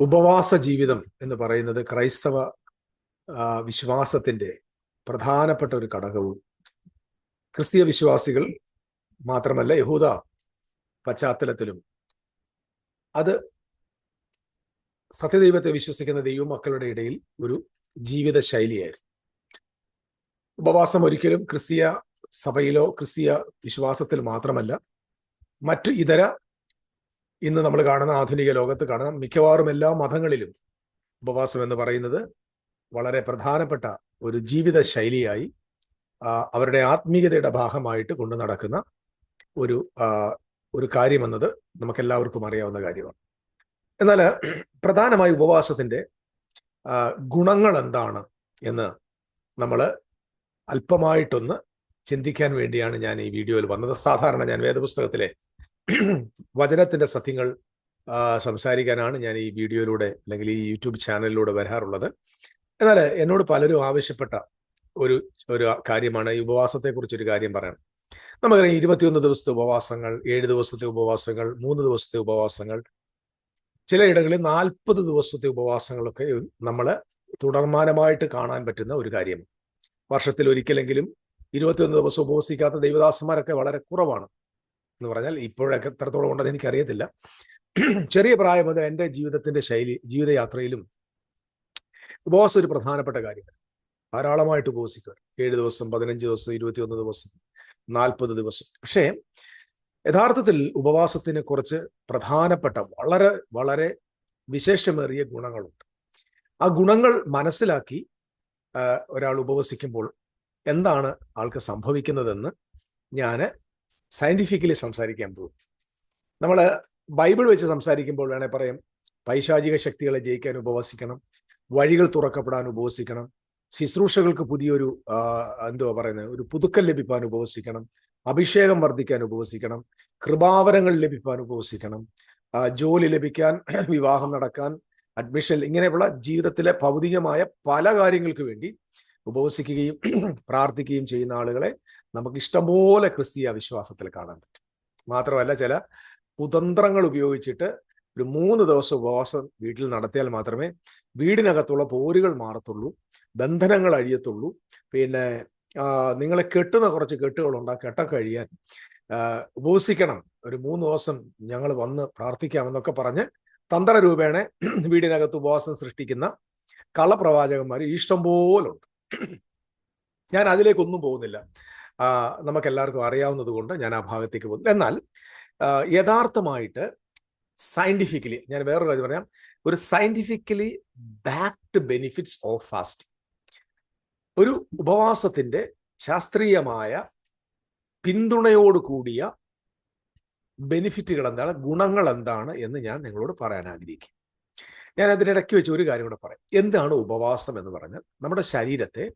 ഉപവാസ ജീവിതം എന്ന് പറയുന്നത് ക്രൈസ്തവ വിശ്വാസത്തിന്റെ പ്രധാനപ്പെട്ട ഒരു ഘടകവും ക്രിസ്തീയ വിശ്വാസികൾ മാത്രമല്ല യഹൂദ പശ്ചാത്തലത്തിലും. അത് സത്യദൈവത്തെ വിശ്വസിക്കുന്ന ദൈവമക്കളുടെ ഇടയിൽ ഒരു ജീവിത ശൈലിയായിരുന്നു ഉപവാസം ഒരിക്കലും ക്രിസ്തീയ സഭയിലോ ക്രിസ്തീയ വിശ്വാസത്തിൽ മാത്രമല്ല മറ്റു ഇതര ഇന്ന് നമ്മൾ കാണുന്ന ആധുനിക ലോകത്ത് കാണാം മിക്കവാറും എല്ലാ മതങ്ങളിലും ഉപവാസം എന്ന് പറയുന്നത് വളരെ പ്രധാനപ്പെട്ട ഒരു ജീവിത ശൈലിയായി അവരുടെ ആത്മീയതയുടെ ഭാഗമായിട്ട് കൊണ്ടു നടക്കുന്ന ഒരു ഒരു കാര്യമെന്നത് നമുക്കെല്ലാവർക്കും അറിയാവുന്ന കാര്യമാണ്. എന്നാൽ പ്രധാനമായി ഉപവാസത്തിന്റെ ഗുണങ്ങൾ എന്താണ് എന്ന് നമ്മൾ അല്പമായിട്ടൊന്ന് ചിന്തിക്കാൻ വേണ്ടിയാണ് ഞാൻ ഈ വീഡിയോയിൽ വന്നത്. സാധാരണ ഞാൻ വേദപുസ്തകത്തിലെ വചനത്തിന്റെ സത്യങ്ങൾ സംസാരിക്കാനാണ് ഞാൻ ഈ വീഡിയോയിലൂടെ അല്ലെങ്കിൽ ഈ യൂട്യൂബ് ചാനലിലൂടെ വരാറുള്ളത്. എന്നാൽ എന്നോട് പലരും ആവശ്യപ്പെട്ട ഒരു ഒരു കാര്യമാണ് ഈ ഉപവാസത്തെക്കുറിച്ച് ഒരു കാര്യം പറയണം. നമുക്കറിയാം ഇരുപത്തിയൊന്ന് ദിവസത്തെ ഉപവാസങ്ങൾ ഏഴ് ദിവസത്തെ ഉപവാസങ്ങൾ മൂന്ന് ദിവസത്തെ ഉപവാസങ്ങൾ ചിലയിടങ്ങളിൽ നാൽപ്പത് ദിവസത്തെ ഉപവാസങ്ങളൊക്കെ നമ്മൾ തുടർമാനമായിട്ട് കാണാൻ പറ്റുന്ന ഒരു കാര്യമാണ്. വർഷത്തിൽ ഒരിക്കലെങ്കിലും ഇരുപത്തിയൊന്ന് ദിവസം ഉപവസിക്കാത്ത ദൈവദാസന്മാരൊക്കെ വളരെ കുറവാണ്. എന്ന് പറഞ്ഞാൽ ഇപ്പോഴൊക്കെ എത്രത്തോളം ഉണ്ടെന്ന് എനിക്കറിയത്തില്ല. ചെറിയ പ്രായം മുതൽ എന്റെ ജീവിതത്തിന്റെ ശൈലി ജീവിതയാത്രയിലും ഉപവാസം ഒരു പ്രധാനപ്പെട്ട കാര്യമാണ് ധാരാളമായിട്ട് ഉപവസിക്കുക ഏഴ് ദിവസം പതിനഞ്ച് ദിവസം ഇരുപത്തിയൊന്ന് ദിവസം നാൽപ്പത് ദിവസം. പക്ഷേ യഥാർത്ഥത്തിൽ ഉപവാസത്തിന് കുറച്ച് പ്രധാനപ്പെട്ട വളരെ വളരെ വിശേഷമേറിയ ഗുണങ്ങളുണ്ട്. ആ ഗുണങ്ങൾ മനസ്സിലാക്കി ഒരാൾ ഉപവസിക്കുമ്പോൾ എന്താണ് ആൾക്ക് സംഭവിക്കുന്നതെന്ന് ഞാൻ സയന്റിഫിക്കലി സംസാരിക്കാൻ പോകും. നമ്മൾ ബൈബിൾ വെച്ച് സംസാരിക്കുമ്പോൾ വേണേൽ പറയാം പൈശാചിക ശക്തികളെ ജയിക്കാൻ ഉപവസിക്കണം വഴികൾ തുറക്കപ്പെടാൻ ഉപവസിക്കണം ശുശ്രൂഷകൾക്ക് പുതിയൊരു എന്തുവാ പറയുന്നത് ഒരു പുതുക്കൽ ലഭിക്കാൻ ഉപവസിക്കണം അഭിഷേകം വർദ്ധിക്കാൻ ഉപവസിക്കണം കൃപാവരങ്ങൾ ലഭിക്കാൻ ഉപവസിക്കണം ജോലി ലഭിക്കാൻ വിവാഹം നടക്കാൻ അഡ്മിഷൻ ഇങ്ങനെയുള്ള ജീവിതത്തിലെ ഭൗതികമായ പല കാര്യങ്ങൾക്ക് വേണ്ടി ഉപവസിക്കുകയും പ്രാർത്ഥിക്കുകയും ചെയ്യുന്ന ആളുകളെ നമുക്ക് ഇഷ്ടംപോലെ ക്രിസ്തീയ വിശ്വാസത്തിൽ കാണാൻ പറ്റും. മാത്രമല്ല ചില കുതന്ത്രങ്ങൾ ഉപയോഗിച്ചിട്ട് ഒരു മൂന്ന് ദിവസം ഉപവാസം വീട്ടിൽ നടത്തിയാൽ മാത്രമേ വീടിനകത്തുള്ള പോരുകൾ മാറത്തുള്ളൂ ബന്ധനങ്ങൾ അഴിയത്തുള്ളൂ. പിന്നെ നിങ്ങളെ കെട്ടുന്ന കുറച്ച് കെട്ടുകളുണ്ട് ആ കെട്ടൊക്കെ കഴിയാൻ ആ, ഉപവസിക്കണം ഒരു മൂന്ന് ദിവസം ഞങ്ങൾ വന്ന് പ്രാർത്ഥിക്കാമെന്നൊക്കെ പറഞ്ഞ് തന്ത്രരൂപേണ വീടിനകത്ത് ഉപവാസം സൃഷ്ടിക്കുന്ന കള്ളപ്രവാചകന്മാർ ഇഷ്ടം പോലുണ്ട് ഞാൻ അതിലേക്കൊന്നും പോകുന്നില്ല. നമുക്കെല്ലാവർക്കും അറിയാവുന്നത് കൊണ്ട് ഞാൻ ആ ഭാഗത്തേക്ക് പോകുന്നു. എന്നാൽ യഥാർത്ഥമായിട്ട് സയന്റിഫിക്കലി ഞാൻ വേറൊരു കാര്യം പറയാം. ഒരു scientifically backed benefits of fasting ഒരു ഉപവാസത്തിന്റെ ശാസ്ത്രീയമായ പിന്തുണയോട് കൂടിയ ബെനിഫിറ്റുകൾ എന്താണ്? ഗുണങ്ങൾ എന്താണ് എന്ന് ഞാൻ നിങ്ങളോട് പറയാൻ ആഗ്രഹിക്കും ഞാൻ അതിനിടയ്ക്ക് വെച്ച് ഒരു കാര്യം കൂടെ പറയാം. എന്താണ് ഉപവാസം എന്ന് പറഞ്ഞാൽ നമ്മുടെ ശരീരത്തെ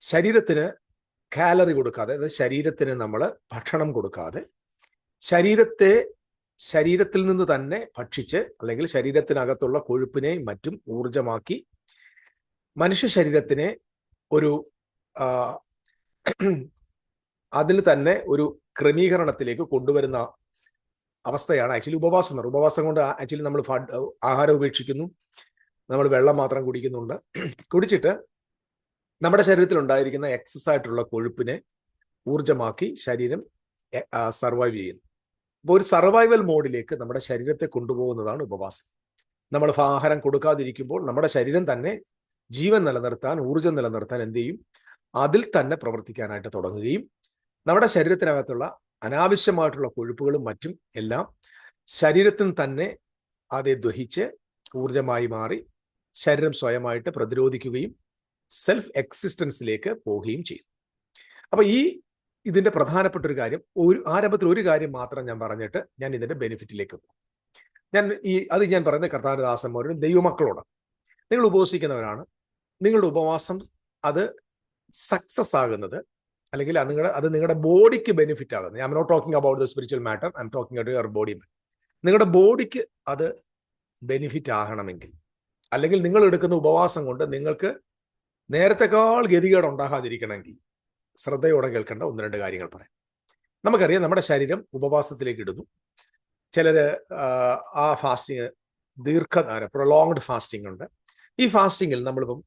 ശരീരത്തിന് കാലറി കൊടുക്കാതെ അതായത് ശരീരത്തിന് നമ്മൾ ഭക്ഷണം കൊടുക്കാതെ ശരീരത്തെ ശരീരത്തിൽ നിന്ന് തന്നെ ഭക്ഷിച്ച് അല്ലെങ്കിൽ ശരീരത്തിനകത്തുള്ള കൊഴുപ്പിനെയും മറ്റും ഊർജമാക്കി മനുഷ്യ ശരീരത്തിനെ ഒരു അതിൽ തന്നെ ഒരു ക്രമീകരണത്തിലേക്ക് കൊണ്ടുവരുന്ന അവസ്ഥയാണ് ആക്ച്വലി ഉപവാസം എന്ന് ഉപവാസം കൊണ്ട് ആക്ച്വലി നമ്മൾ ആഹാരം ഉപേക്ഷിക്കുന്നു. നമ്മൾ വെള്ളം മാത്രം കുടിക്കുന്നുണ്ട്. കുടിച്ചിട്ട് നമ്മുടെ ശരീരത്തിൽ ഉണ്ടായിരിക്കുന്ന എക്സസ് ആയിട്ടുള്ള കൊഴുപ്പിനെ ഊർജമാക്കി ശരീരം സർവൈവ് ചെയ്യുന്നു. അപ്പോൾ ഒരു സർവൈവൽ മോഡിലേക്ക് നമ്മുടെ ശരീരത്തെ കൊണ്ടുപോകുന്നതാണ് ഉപവാസം. നമ്മൾ ആഹാരം കൊടുക്കാതിരിക്കുമ്പോൾ നമ്മുടെ ശരീരം തന്നെ ജീവൻ നിലനിർത്താൻ ഊർജം നിലനിർത്താൻ എന്ത് ചെയ്യും? അതിൽ തന്നെ പ്രവർത്തിക്കാനായിട്ട് തുടങ്ങുകയും നമ്മുടെ ശരീരത്തിനകത്തുള്ള അനാവശ്യമായിട്ടുള്ള കൊഴുപ്പുകളും മറ്റും എല്ലാം ശരീരത്തിൽ തന്നെ അതെ ദഹിച്ച് ഊർജമായി മാറി ശരീരം സ്വയമായിട്ട് പ്രതിരോധിക്കുകയും സെൽഫ് എക്സിസ്റ്റൻസിലേക്ക് പോവുകയും ചെയ്യും അപ്പൊ ഈ ഇതിന്റെ പ്രധാനപ്പെട്ട ഒരു കാര്യം ഒരു ആരംഭത്തിൽ ഒരു കാര്യം മാത്രം ഞാൻ പറഞ്ഞിട്ട് ഞാൻ ഇതിന്റെ ബെനിഫിറ്റിലേക്ക് പോകും. ഞാൻ ഈ അത് ഞാൻ പറയുന്നത് കർത്താനദാസന്മാരും ദൈവമക്കളോട് നിങ്ങൾ ഉപവസിക്കുന്നവരാണ് നിങ്ങളുടെ ഉപവാസം അത് സക്സസ് ആകുന്നത് അല്ലെങ്കിൽ അത് നിങ്ങളുടെ അത് നിങ്ങളുടെ ബോഡിക്ക് ബെനിഫിറ്റ് ആകുന്നത്. I'm not talking about the spiritual matter I'm talking about your body നിങ്ങളുടെ ബോഡിക്ക് അത് ബെനിഫിറ്റ് ആകണമെങ്കിൽ അല്ലെങ്കിൽ നിങ്ങൾ എടുക്കുന്ന ഉപവാസം കൊണ്ട് നിങ്ങൾക്ക് നേരത്തെക്കാൾ ഗതികേട് ഉണ്ടാകാതിരിക്കണമെങ്കിൽ ശ്രദ്ധയോടെ കേൾക്കേണ്ട ഒന്ന് രണ്ട് കാര്യങ്ങൾ പറയാം. നമുക്കറിയാം നമ്മുടെ ശരീരം ഉപവാസത്തിലേക്ക് ഇടുന്നു. ചിലര് ആ, ആ ഫാസ്റ്റിങ് ദീർഘനേരം പ്രൊലോങ്ഡ് ഫാസ്റ്റിംഗ് ഉണ്ട്. ഈ ഫാസ്റ്റിങ്ങിൽ നമ്മളിപ്പം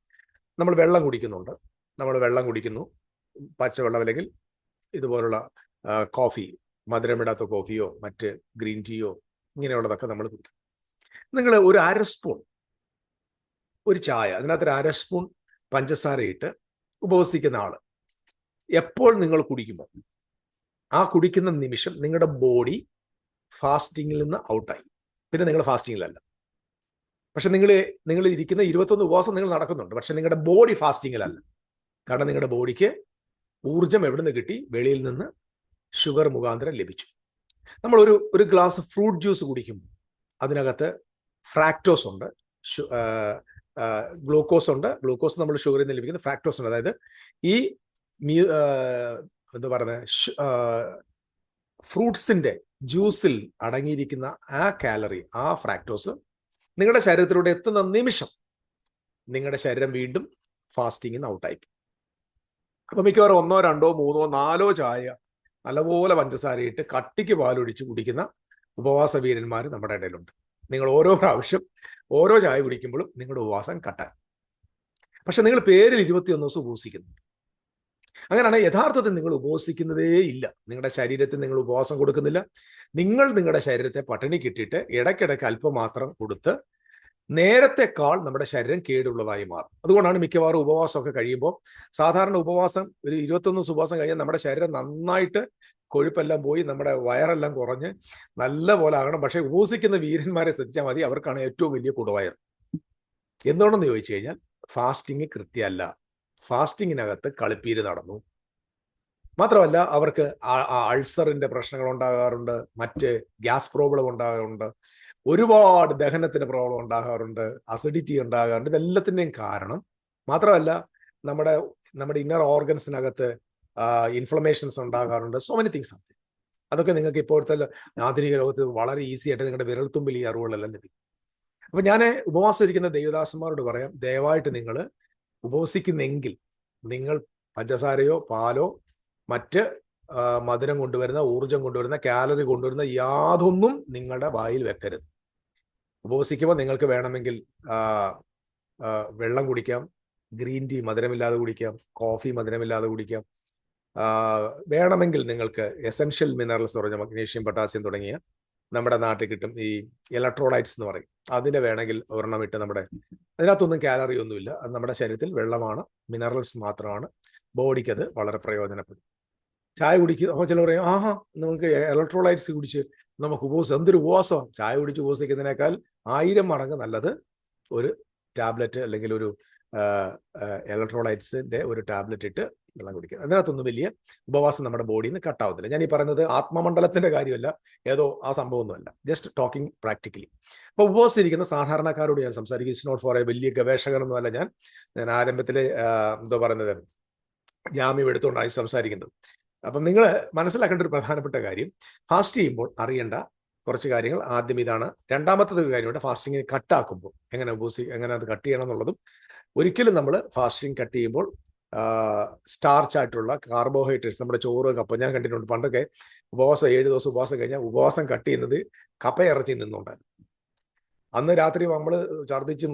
നമ്മൾ വെള്ളം കുടിക്കുന്നുണ്ട്. നമ്മൾ വെള്ളം കുടിക്കുന്നു. പച്ചവെള്ളം അല്ലെങ്കിൽ ഇതുപോലുള്ള കോഫി മധുരമിടാത്ത കോഫിയോ മറ്റ് ഗ്രീൻ ടീയോ ഇങ്ങനെയുള്ളതൊക്കെ നമ്മൾ കുടിക്കും. നിങ്ങൾ ഒരു അര സ്പൂൺ ഒരു ചായ അതിനകത്തൊരു അര സ്പൂൺ പഞ്ചസാര ഇട്ട് ഉപവസിക്കുന്ന ആൾ. എപ്പോൾ നിങ്ങൾ കുടിക്കുമ്പോൾ ആ കുടിക്കുന്ന നിമിഷം നിങ്ങളുടെ ബോഡി ഫാസ്റ്റിങ്ങിൽ നിന്ന് ഔട്ടായി. പിന്നെ നിങ്ങൾ ഫാസ്റ്റിങ്ങിലല്ല. പക്ഷെ നിങ്ങൾ നിങ്ങൾ ഇരിക്കുന്ന ഇരുപത്തൊന്ന് ഉപവാസം നിങ്ങൾ നടക്കുന്നുണ്ട്. പക്ഷെ നിങ്ങളുടെ ബോഡി ഫാസ്റ്റിങ്ങിലല്ല. കാരണം നിങ്ങളുടെ ബോഡിക്ക് ഊർജം എവിടെ നിന്ന് കിട്ടി? വെളിയിൽ നിന്ന് ഷുഗർ മുഖാന്തരം ലഭിച്ചു. നമ്മൾ ഒരു ഒരു ഗ്ലാസ് ഫ്രൂട്ട് ജ്യൂസ് കുടിക്കുമ്പോൾ അതിനകത്ത് ഫ്രാക്ടോസ് ഉണ്ട്. ഗ്ലൂക്കോസ് ഉണ്ട്. ഗ്ലൂക്കോസ് നമ്മൾ ഷുഗറിൽ നിന്ന് ലഭിക്കുന്ന ഫ്രാക്ടോസ് ഉണ്ട്. അതായത് ഈ മ്യൂ എന്താ പറയുന്നത് ഫ്രൂട്ട്സിന്റെ ജ്യൂസിൽ അടങ്ങിയിരിക്കുന്ന ആ കാലറി ആ ഫ്രാക്ടോസ് നിങ്ങളുടെ ശരീരത്തിലൂടെ എത്തുന്ന നിമിഷം നിങ്ങളുടെ ശരീരം വീണ്ടും ഫാസ്റ്റിങ്ങിൽ നിന്ന് ഔട്ടായി അപ്പൊ മിക്കവാറും ഒന്നോ രണ്ടോ മൂന്നോ നാലോ ചായ നല്ലപോലെ പഞ്ചസാരയിട്ട് കട്ടിക്ക് പാലൊഴിച്ച് കുടിക്കുന്ന ഉപവാസ വീരന്മാർ നമ്മുടെ ഇടയിലുണ്ട്. നിങ്ങൾ ഓരോ പ്രാവശ്യം ഓരോ ചായ കുടിക്കുമ്പോഴും നിങ്ങളുടെ ഉപവാസം കട്ടാൻ പക്ഷെ നിങ്ങൾ പേരിൽ ഇരുപത്തിയൊന്ന് ദിവസം ഉപവസിക്കുന്നു അങ്ങനെയാണ് യഥാർത്ഥത്തിൽ നിങ്ങൾ ഉപവസിക്കുന്നതേ ഇല്ല. നിങ്ങളുടെ ശരീരത്തിൽ നിങ്ങൾ ഉപവാസം കൊടുക്കുന്നില്ല. നിങ്ങൾ നിങ്ങളുടെ ശരീരത്തെ പട്ടിണി കിട്ടിയിട്ട് ഇടയ്ക്കിടയ്ക്ക് അല്പം മാത്രം കൊടുത്ത് നേരത്തെക്കാൾ നമ്മുടെ ശരീരം കേടുള്ളതായി മാറും. അതുകൊണ്ടാണ് മിക്കവാറും ഉപവാസമൊക്കെ കഴിയുമ്പോൾ സാധാരണ ഉപവാസം ഒരു ഇരുപത്തൊന്ന് ദിവസം ഉപവാസം കഴിഞ്ഞാൽ നമ്മുടെ ശരീരം നന്നായിട്ട് കൊഴുപ്പെല്ലാം പോയി നമ്മുടെ വയറെല്ലാം കുറഞ്ഞ് നല്ല പോലെ ആകണം. പക്ഷെ ഉപസിക്കുന്ന വീരന്മാരെ ശ്രദ്ധിച്ചാൽ മതി. അവർക്കാണ് ഏറ്റവും വലിയ കുടവയർ. എന്തുകൊണ്ടെന്ന് ചോദിച്ചു കഴിഞ്ഞാൽ ഫാസ്റ്റിംഗ് കൃത്യമല്ല. ഫാസ്റ്റിങ്ങിനകത്ത് കളിപ്പീര് നടന്നു. മാത്രമല്ല അവർക്ക് അൾസറിന്റെ പ്രശ്നങ്ങൾ ഉണ്ടാകാറുണ്ട്. മറ്റ് ഗ്യാസ് പ്രോബ്ലം ഉണ്ടാകാറുണ്ട്. ഒരുപാട് ദഹനത്തിന്റെ പ്രോബ്ലം ഉണ്ടാകാറുണ്ട്. അസിഡിറ്റി ഉണ്ടാകാറുണ്ട്. ഇതെല്ലാത്തിന്റെയും കാരണം മാത്രമല്ല നമ്മുടെ നമ്മുടെ ഇന്നർ ഓർഗൻസിനകത്ത് ഇൻഫ്ലമേഷൻസ് ഉണ്ടാകാറുണ്ട്. സോ മെനി തിങ്സ് ആണ് അതൊക്കെ നിങ്ങൾക്ക് ഇപ്പോഴത്തെ ആധുനിക ലോകത്ത് വളരെ ഈസി ആയിട്ട് നിങ്ങളുടെ വിരൽത്തുമ്പിൽ ഈ അറിവുകളെല്ലാം ലഭിക്കും. അപ്പൊ ഞാൻ ഉപവാസം ഇരിക്കുന്ന ദേവദാസന്മാരോട് പറയാം ദയവായിട്ട് നിങ്ങൾ ഉപവസിക്കുന്നെങ്കിൽ നിങ്ങൾ പഞ്ചസാരയോ പാലോ മറ്റ് മധുരം കൊണ്ടുവരുന്ന ഊർജം കൊണ്ടുവരുന്ന കാലറി കൊണ്ടുവരുന്ന യാതൊന്നും നിങ്ങളുടെ വായിൽ വെക്കരുത്. ഉപവസിക്കുമ്പോൾ നിങ്ങൾക്ക് വേണമെങ്കിൽ വെള്ളം കുടിക്കാം ഗ്രീൻ ടീ മധുരമില്ലാതെ കുടിക്കാം കോഫി മധുരമില്ലാതെ കുടിക്കാം വേണമെങ്കിൽ നിങ്ങൾക്ക് എസെൻഷ്യൽ മിനറൽസ് പറഞ്ഞ മഗ്നീഷ്യം പൊട്ടാസ്യം തുടങ്ങിയ നമ്മുടെ നാട്ടിൽ കിട്ടും ഈ ഇലക്ട്രോളൈറ്റ്സ് എന്ന് പറയും. അതിന് വേണമെങ്കിൽ ഒരെണ്ണം ഇട്ട് നമ്മുടെ അതിനകത്തൊന്നും കാലറി ഒന്നുമില്ല. അത് നമ്മുടെ ശരീരത്തിൽ വെള്ളമാണ് മിനറൽസ് മാത്രമാണ്. ബോഡിക്ക് അത് വളരെ പ്രയോജനപ്പെടും. ചായ കുടിക്കുക അപ്പോൾ ചിലർ പറയും ആഹാ നമുക്ക് ഇലക്ട്രോളൈറ്റ്സ് കുടിച്ച് നമുക്ക് ഉപവാസം എന്തൊരു ഉപവാസമാണ്. ചായ കുടിച്ച് ഉപവസിക്കുന്നതിനേക്കാൾ ആയിരം മടങ്ങ് നല്ലത് ഒരു ടാബ്ലറ്റ് അല്ലെങ്കിൽ ഒരു ഇലക്ട്രോളൈറ്റ്സിന്റെ ഒരു ടാബ്ലറ്റ് ഇട്ട് വെള്ളം കുടിക്കുക. അതിനകത്തൊന്നും വലിയ ഉപവാസം നമ്മുടെ ബോഡിയിൽ നിന്ന് കട്ടാവത്തില്ല ഞാൻ ഈ പറയുന്നത് ആത്മമണ്ഡലത്തിന്റെ കാര്യമല്ല ഏതോ ആ സംഭവമൊന്നുമല്ല. ജസ്റ്റ് ടോക്കിംഗ് പ്രാക്ടിക്കലി അപ്പോൾ ഉപവസിച്ചിരിക്കുന്ന സാധാരണക്കാരോട് ഞാൻ സംസാരിക്കും. ഇറ്റ്സ് നോട്ട് ഫോർ എ വലിയ ഗവേഷകനൊന്നുമല്ല ഞാൻ. ഞാൻ ആരംഭത്തിൽ എന്തോ പറയുന്നത് ജാമ്യം എടുത്തുകൊണ്ടായി സംസാരിക്കുന്നത്. അപ്പം നിങ്ങൾ മനസ്സിലാക്കേണ്ട ഒരു പ്രധാനപ്പെട്ട കാര്യം ഫാസ്റ്റ് ചെയ്യുമ്പോൾ അറിയേണ്ട കുറച്ച് കാര്യങ്ങൾ ആദ്യം ഇതാണ്. രണ്ടാമത്തത് കാര്യമുണ്ട് ഫാസ്റ്റിങ്ങിന് കട്ടാക്കുമ്പോൾ എങ്ങനെ ഉപസി എങ്ങനെ അത് കട്ട് ചെയ്യണം എന്നുള്ളതും ഒരിക്കലും നമ്മൾ ഫാസ്റ്റിംഗ് കട്ട് ചെയ്യുമ്പോൾ സ്റ്റാർച്ച് ആയിട്ടുള്ള കാർബോഹൈഡ്രേറ്റ്സ് നമ്മുടെ ചോറ് കപ്പ ഞാൻ കണ്ടിട്ടുണ്ട് പണ്ടൊക്കെ ഉപവാസം ഏഴ് ദിവസം ഉപവാസം കഴിഞ്ഞാൽ ഉപവാസം കട്ട് ചെയ്യുന്നത് കപ്പയിറച്ചി നിന്നുണ്ടായിരുന്നു. അന്ന് രാത്രി നമ്മൾ ഛർദ്ദിച്ചും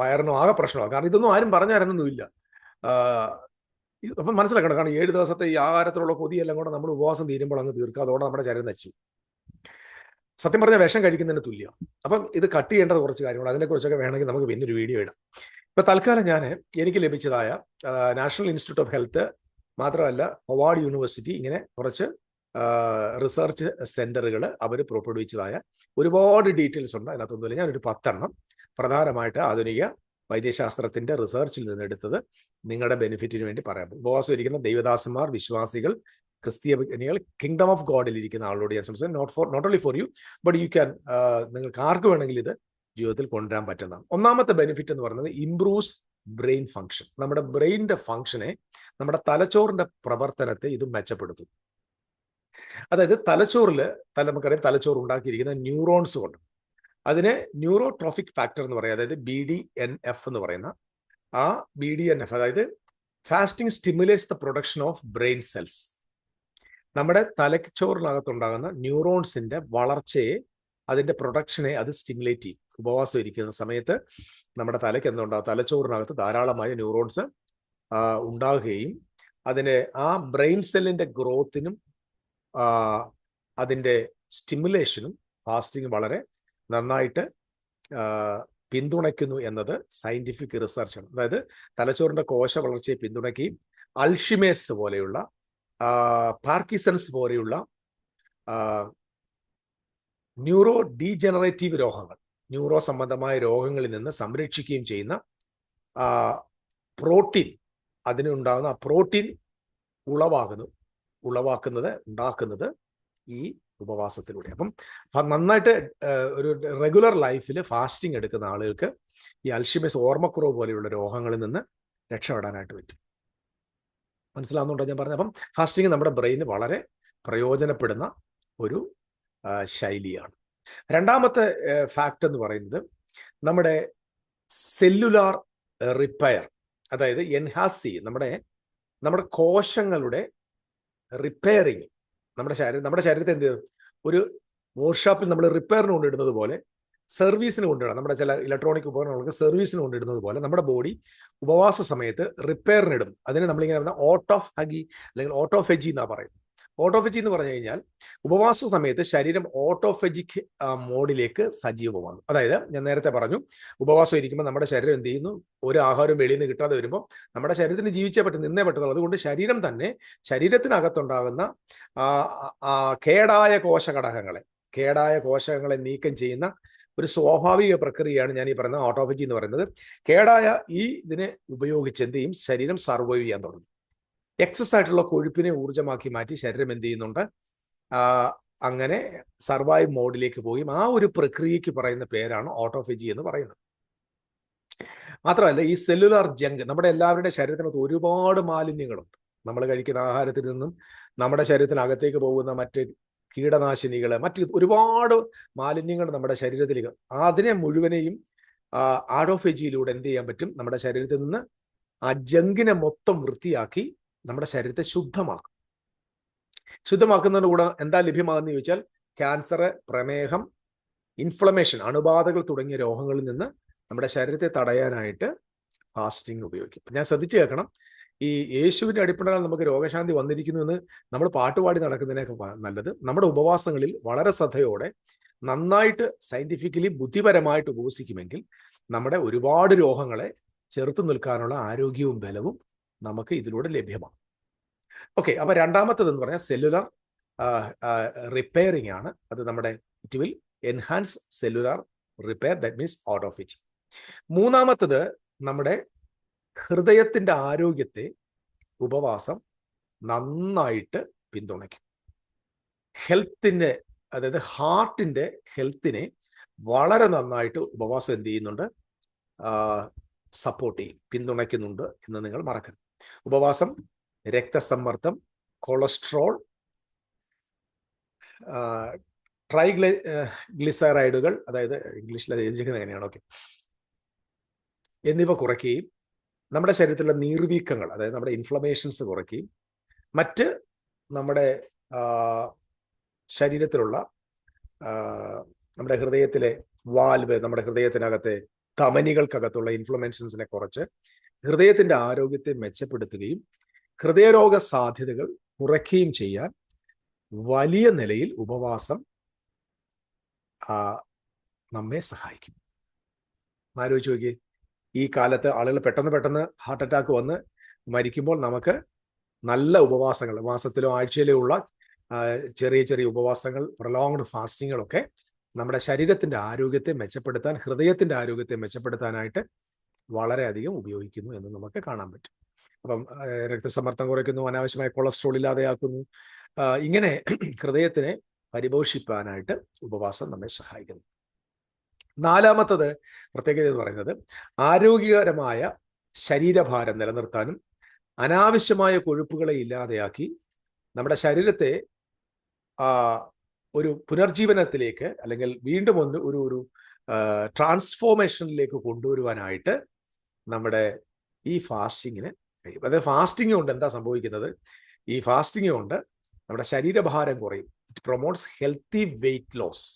വയറിനും ആകെ പ്രശ്നമാണ് കാരണം ഇതൊന്നും ആരും പറഞ്ഞു തരാനൊന്നുമില്ല അപ്പം മനസ്സിലാക്കണം. കാരണം ഏഴ് ദിവസത്തെ ഈ ആഹാരത്തിലുള്ള കൊതിയെല്ലാം കൂടെ നമ്മൾ ഉപവാസം തീരുമ്പോൾ അങ്ങ് തീർക്കുക അതോടെ നമ്മുടെ ശരീരം നശിച്ചു. സത്യം പറഞ്ഞാൽ വിഷം കഴിക്കുന്നതിന് തുല്യമാണ്. അപ്പം ഇത് കട്ട് ചെയ്യേണ്ടത് കുറച്ച് കാര്യങ്ങൾ അതിനെക്കുറിച്ചൊക്കെ വേണമെങ്കിൽ നമുക്ക് പിന്നെ ഒരു വീഡിയോ ഇടാം. ഇപ്പൊ തൽക്കാലം ഞാൻ എനിക്ക് ലഭിച്ചതായ നാഷണൽ ഇൻസ്റ്റിറ്റ്യൂട്ട് ഓഫ് ഹെൽത്ത് മാത്രമല്ല ഹൊവാർഡ് യൂണിവേഴ്സിറ്റി ഇങ്ങനെ കുറച്ച് റിസർച്ച് സെന്ററുകൾ അവർ പുറപ്പെടുവിച്ചതായ ഒരുപാട് ഡീറ്റെയിൽസ് ഉണ്ട്. അതിനകത്തൊന്നുമില്ല ഞാനൊരു പത്തെണ്ണം പ്രധാനമായിട്ട് ആധുനിക വൈദ്യശാസ്ത്രത്തിന്റെ റിസർച്ചിൽ നിന്നെടുത്തത് നിങ്ങളുടെ ബെനിഫിറ്റിന് വേണ്ടി പറയാം ഉപവാസം ഇരിക്കുന്ന ദൈവദാസന്മാർ വിശ്വാസികൾ ക്രിസ്തീയനികൾ കിങ്ഡം ഓഫ് ഗോഡിൽ ഇരിക്കുന്ന ആളോട് ഞാൻ സംസാരിക്കും not for not only for you but you can നിങ്ങൾക്ക് ആർക്ക് വേണമെങ്കിൽ ഇത് ജീവിതത്തിൽ കൊണ്ടുവരാൻ പറ്റുന്നതാണ് ഒന്നാമത്തെ ബെനിഫിറ്റ് എന്ന് പറയുന്നത് ഇംപ്രൂവ്സ് ബ്രെയിൻ ഫങ്ഷൻ നമ്മുടെ ബ്രെയിനിന്റെ ഫങ്ഷനെ നമ്മുടെ തലച്ചോറിന്റെ പ്രവർത്തനത്തെ ഇത് മെച്ചപ്പെടുത്തും. അതായത് തലച്ചോറിൽ തല നമുക്കറിയാം തലച്ചോറ് ഉണ്ടാക്കിയിരിക്കുന്ന ന്യൂറോൺസ് കൊണ്ട്. അതിനെ ന്യൂറോട്രോഫിക് ഫാക്ടർ എന്ന് പറയും. അതായത് ബി ഡി എൻ എഫ് എന്ന് പറയുന്ന ആ ബി ഡി എൻ എഫ് അതായത് fasting stimulates the production of brain cells നമ്മുടെ തലച്ചോറിനകത്തുണ്ടാകുന്ന ന്യൂറോൺസിന്റെ വളർച്ചയെ അതിന്റെ പ്രൊഡക്ഷനെ അത് സ്റ്റിമുലേറ്റ് ചെയ്യും. ഉപവാസം ഇരിക്കുന്ന സമയത്ത് നമ്മുടെ തലയ്ക്ക് എന്തുണ്ടാകും തലച്ചോറിനകത്ത് ധാരാളമായ ന്യൂറോൺസ് ഉണ്ടാകുകയും അതിന് ആ ബ്രെയിൻ സെല്ലിന്റെ ഗ്രോത്തിനും അതിന്റെ സ്റ്റിമുലേഷനും ഫാസ്റ്റിംഗ് വളരെ നന്നായിട്ട് പിന്തുണയ്ക്കുന്നു എന്നത് സയന്റിഫിക് റിസർച്ചാണ് അതായത് തലച്ചോറിന്റെ കോശ വളർച്ചയെ പിന്തുണയ്ക്കുകയും അൾഷിമേസ് പോലെയുള്ള പാർക്കിസൺസ് പോലെയുള്ള ന്യൂറോ ഡീജനറേറ്റീവ് രോഗങ്ങൾ ന്യൂറോ സംബന്ധമായ രോഗങ്ങളിൽ നിന്ന് സംരക്ഷിക്കുകയും ചെയ്യുന്ന പ്രോട്ടീൻ അതിനുണ്ടാകുന്ന ആ പ്രോട്ടീൻ ഉളവാകുന്നു ഉളവാക്കുന്നത് ഉണ്ടാക്കുന്നത് ഈ ഉപവാസത്തിലൂടെ. അപ്പം നന്നായിട്ട് ഒരു റെഗുലർ ലൈഫിൽ ഫാസ്റ്റിംഗ് എടുക്കുന്ന ആളുകൾക്ക് ഈ അൽഷിമസ് ഓർമ്മക്കുറവ് പോലെയുള്ള രോഗങ്ങളിൽ നിന്ന് രക്ഷപ്പെടാനായിട്ട് പറ്റും. മനസ്സിലാവുന്നുണ്ടോ ഞാൻ പറഞ്ഞത്? അപ്പം ഫാസ്റ്റിംഗ് നമ്മുടെ ബ്രെയിന് വളരെ പ്രയോജനപ്പെടുന്ന ഒരു ശൈലിയാണ്. രണ്ടാമത്തെ ഫാക്ട് എന്ന് പറയുന്നത് നമ്മുടെ സെല്ലുലാർ റിപ്പയർ അതായത് എൻഹാസ് നമ്മുടെ നമ്മുടെ കോശങ്ങളുടെ റിപ്പയറിങ് നമ്മുടെ ശരീരം നമ്മുടെ ശരീരത്തെ എന്ത് ഒരു വർക്ക്ഷോപ്പിൽ നമ്മൾ റിപ്പയറിന് കൊണ്ടിടുന്നത് പോലെ സർവീസിന് കൊണ്ടിടണം. നമ്മുടെ ചില ഇലക്ട്രോണിക് ഉപകരണങ്ങൾക്ക് സർവീസിന് കൊണ്ടിടുന്നത് പോലെ നമ്മുടെ ബോഡി ഉപവാസ സമയത്ത് റിപ്പയറിനിടും അതിനെ നമ്മളിങ്ങനെ പറഞ്ഞാൽ ഓട്ടോ ഹഗി അല്ലെങ്കിൽ ഓട്ടോഫെജി എന്നാണ് പറയുന്നത്. ഓട്ടോഫെജി എന്ന് പറഞ്ഞു കഴിഞ്ഞാൽ ഉപവാസ സമയത്ത് ശരീരം ഓട്ടോഫെജിക് മോഡിലേക്ക് സജീവമാണ് അതായത് ഞാൻ നേരത്തെ പറഞ്ഞു ഉപവാസം ഇരിക്കുമ്പോൾ നമ്മുടെ ശരീരം എന്ത് ചെയ്യുന്നു? ഒരു ആഹാരം വെളിയിൽ നിന്ന് കിട്ടാതെ വരുമ്പോൾ നമ്മുടെ ശരീരത്തിന് ജീവിച്ചേ പറ്റും നിന്നേ പറ്റുന്നുള്ളൂ അതുകൊണ്ട് ശരീരം തന്നെ ശരീരത്തിനകത്തുണ്ടാകുന്ന കേടായ കോശഘടകങ്ങളെ കേടായ കോശങ്ങളെ നീക്കം ചെയ്യുന്ന ഒരു സ്വാഭാവിക പ്രക്രിയയാണ് ഞാൻ ഈ പറയുന്നത് ഓട്ടോഫജി എന്ന് പറയുന്നത്. കേടായ ഈ ഇതിനെ ഉപയോഗിച്ച് എന്ത് ചെയ്യും? ശരീരം സർവൈവ് ചെയ്യാൻ തുടങ്ങും. എക്സസ് ആയിട്ടുള്ള കൊഴുപ്പിനെ ഊർജമാക്കി മാറ്റി ശരീരം എന്ത് ചെയ്യുന്നുണ്ട്? അങ്ങനെ സർവൈവ് മോഡിലേക്ക് പോയി. ആ ഒരു പ്രക്രിയയ്ക്ക് പറയുന്ന പേരാണ് ഓട്ടോഫജി എന്ന് പറയുന്നത്. മാത്രമല്ല ഈ സെല്ലുലാർ ജങ്ക് നമ്മുടെ എല്ലാവരുടെ ശരീരത്തിനകത്ത് ഒരുപാട് മാലിന്യങ്ങളുണ്ട്. നമ്മൾ കഴിക്കുന്ന ആഹാരത്തിൽ നിന്നും നമ്മുടെ ശരീരത്തിനകത്തേക്ക് പോകുന്ന മറ്റ് കീടനാശിനികൾ മറ്റ് ഒരുപാട് മാലിന്യങ്ങൾ നമ്മുടെ ശരീരത്തിലേക്ക് അതിനെ മുഴുവനെയും ആഡോഫെജിയിലൂടെ എന്ത് ചെയ്യാൻ പറ്റും? നമ്മുടെ ശരീരത്തിൽ നിന്ന് ആ ജങ്കിനെ മൊത്തം വൃത്തിയാക്കി നമ്മുടെ ശരീരത്തെ ശുദ്ധമാക്കും. ശുദ്ധമാക്കുന്നതിന് കൂടെ എന്താ ലഭ്യമാകുന്ന ചോദിച്ചാൽ ക്യാൻസർ പ്രമേഹം ഇൻഫ്ലമേഷൻ അണുബാധകൾ തുടങ്ങിയ രോഗങ്ങളിൽ നിന്ന് നമ്മുടെ ശരീരത്തെ തടയാനായിട്ട് ഫാസ്റ്റിംഗ് ഉപയോഗിക്കും. ഞാൻ ശ്രദ്ധിച്ചു കേൾക്കണം. ഈ യേശുവിന്റെ അടിപ്പണാൽ നമുക്ക് രോഗശാന്തി വന്നിരിക്കുന്നു എന്ന് നമ്മൾ പാട്ടുപാടി നടക്കുന്നതിനൊക്കെ നല്ലത്. നമ്മുടെ ഉപവാസങ്ങളിൽ വളരെ ശ്രദ്ധയോടെ നന്നായിട്ട് സയന്റിഫിക്കലി ബുദ്ധിപരമായിട്ട് ഉപവസിക്കുമെങ്കിൽ നമ്മുടെ ഒരുപാട് രോഗങ്ങളെ ചെറുത്തു നിൽക്കാനുള്ള ആരോഗ്യവും ബലവും നമുക്ക് ഇതിലൂടെ ലഭ്യമാണ്. ഓക്കെ അപ്പൊ രണ്ടാമത്തത് എന്ന് പറഞ്ഞാൽ സെല്ലുലാർ റിപ്പയറിംഗ് ആണ്. അത് നമ്മുടെ it will enhance cellular repair that means out of it മൂന്നാമത്തത് നമ്മുടെ ഹൃദയത്തിന്റെ ആരോഗ്യത്തെ ഉപവാസം നന്നായിട്ട് പിന്തുണയ്ക്കും. ഹെൽത്തിന്റെ അതായത് ഹാർട്ടിന്റെ ഹെൽത്തിനെ വളരെ നന്നായിട്ട് ഉപവാസം എന്ത് ചെയ്യുന്നുണ്ട്? സപ്പോർട്ട് ചെയ്യും പിന്തുണയ്ക്കുന്നുണ്ട് എന്ന് നിങ്ങൾ മറക്കരുത്. ഉപവാസം രക്തസമ്മർദ്ദം കൊളസ്ട്രോൾ ട്രൈഗ്ലി ഗ്ലിസറൈഡുകൾ അതായത് ഇംഗ്ലീഷിൽ അത് എഴുതിക്കുന്നത് എങ്ങനെയാണ്? ഓക്കെ. എന്നിവ കുറയ്ക്കുകയും നമ്മുടെ ശരീരത്തിലുള്ള നീർവീക്കങ്ങൾ അതായത് നമ്മുടെ ഇൻഫ്ലമേഷൻസ് കുറയ്ക്കുകയും മറ്റ് നമ്മുടെ ശരീരത്തിലുള്ള നമ്മുടെ ഹൃദയത്തിലെ വാൽവ് നമ്മുടെ ഹൃദയത്തിനകത്തെ ധമനികൾക്കകത്തുള്ള ഇൻഫ്ലമേഷൻസിനെ കുറച്ച് ഹൃദയത്തിന്റെ ആരോഗ്യത്തെ മെച്ചപ്പെടുത്തുകയും ഹൃദയരോഗ സാധ്യതകൾ കുറയ്ക്കുകയും ചെയ്യാൻ വലിയ നിലയിൽ ഉപവാസം നമ്മെ സഹായിക്കും. ആലോചിച്ച് നോക്കിയേ ഈ കാലത്ത് ആളുകൾ പെട്ടെന്ന് പെട്ടെന്ന് ഹാർട്ട് അറ്റാക്ക് വന്ന് മരിക്കുമ്പോൾ നമുക്ക് നല്ല ഉപവാസങ്ങൾ മാസത്തിലോ ആഴ്ചയിലോ ഉള്ള ചെറിയ ചെറിയ ഉപവാസങ്ങൾ പ്രൊലോങ്ഡ് ഫാസ്റ്റിങ്ങുകളൊക്കെ നമ്മുടെ ശരീരത്തിന്റെ ആരോഗ്യത്തെ മെച്ചപ്പെടുത്താൻ ഹൃദയത്തിന്റെ ആരോഗ്യത്തെ മെച്ചപ്പെടുത്താനായിട്ട് വളരെയധികം ഉപയോഗിക്കുന്നു എന്ന് നമുക്ക് കാണാൻ പറ്റും. അപ്പം രക്തസമ്മർദ്ദം കുറയ്ക്കുന്നു അനാവശ്യമായ കൊളസ്ട്രോൾ ഇല്ലാതെയാക്കുന്നു ഇങ്ങനെ ഹൃദയത്തിനെ പരിപോഷിപ്പാനായിട്ട് ഉപവാസം നമ്മെ സഹായിക്കുന്നു. നാലാമത്തത് പ്രത്യേകത എന്ന് പറയുന്നത് ആരോഗ്യകരമായ ശരീരഭാരം നിലനിർത്താനും അനാവശ്യമായ കൊഴുപ്പുകളെ ഇല്ലാതെയാക്കി നമ്മുടെ ശരീരത്തെ ഒരു പുനർജീവനത്തിലേക്ക് അല്ലെങ്കിൽ വീണ്ടും ഒന്ന് ഒരു ഒരു ട്രാൻസ്ഫോർമേഷനിലേക്ക് കൊണ്ടുവരുവാനായിട്ട് നമ്മുടെ ഈ ഫാസ്റ്റിങ്ങിന് കഴിയും അതായത് ഫാസ്റ്റിംഗ് കൊണ്ട് എന്താ സംഭവിക്കുന്നത്? ഈ ഫാസ്റ്റിംഗ് കൊണ്ട് നമ്മുടെ ശരീരഭാരം കുറയും. It promotes healthy weight loss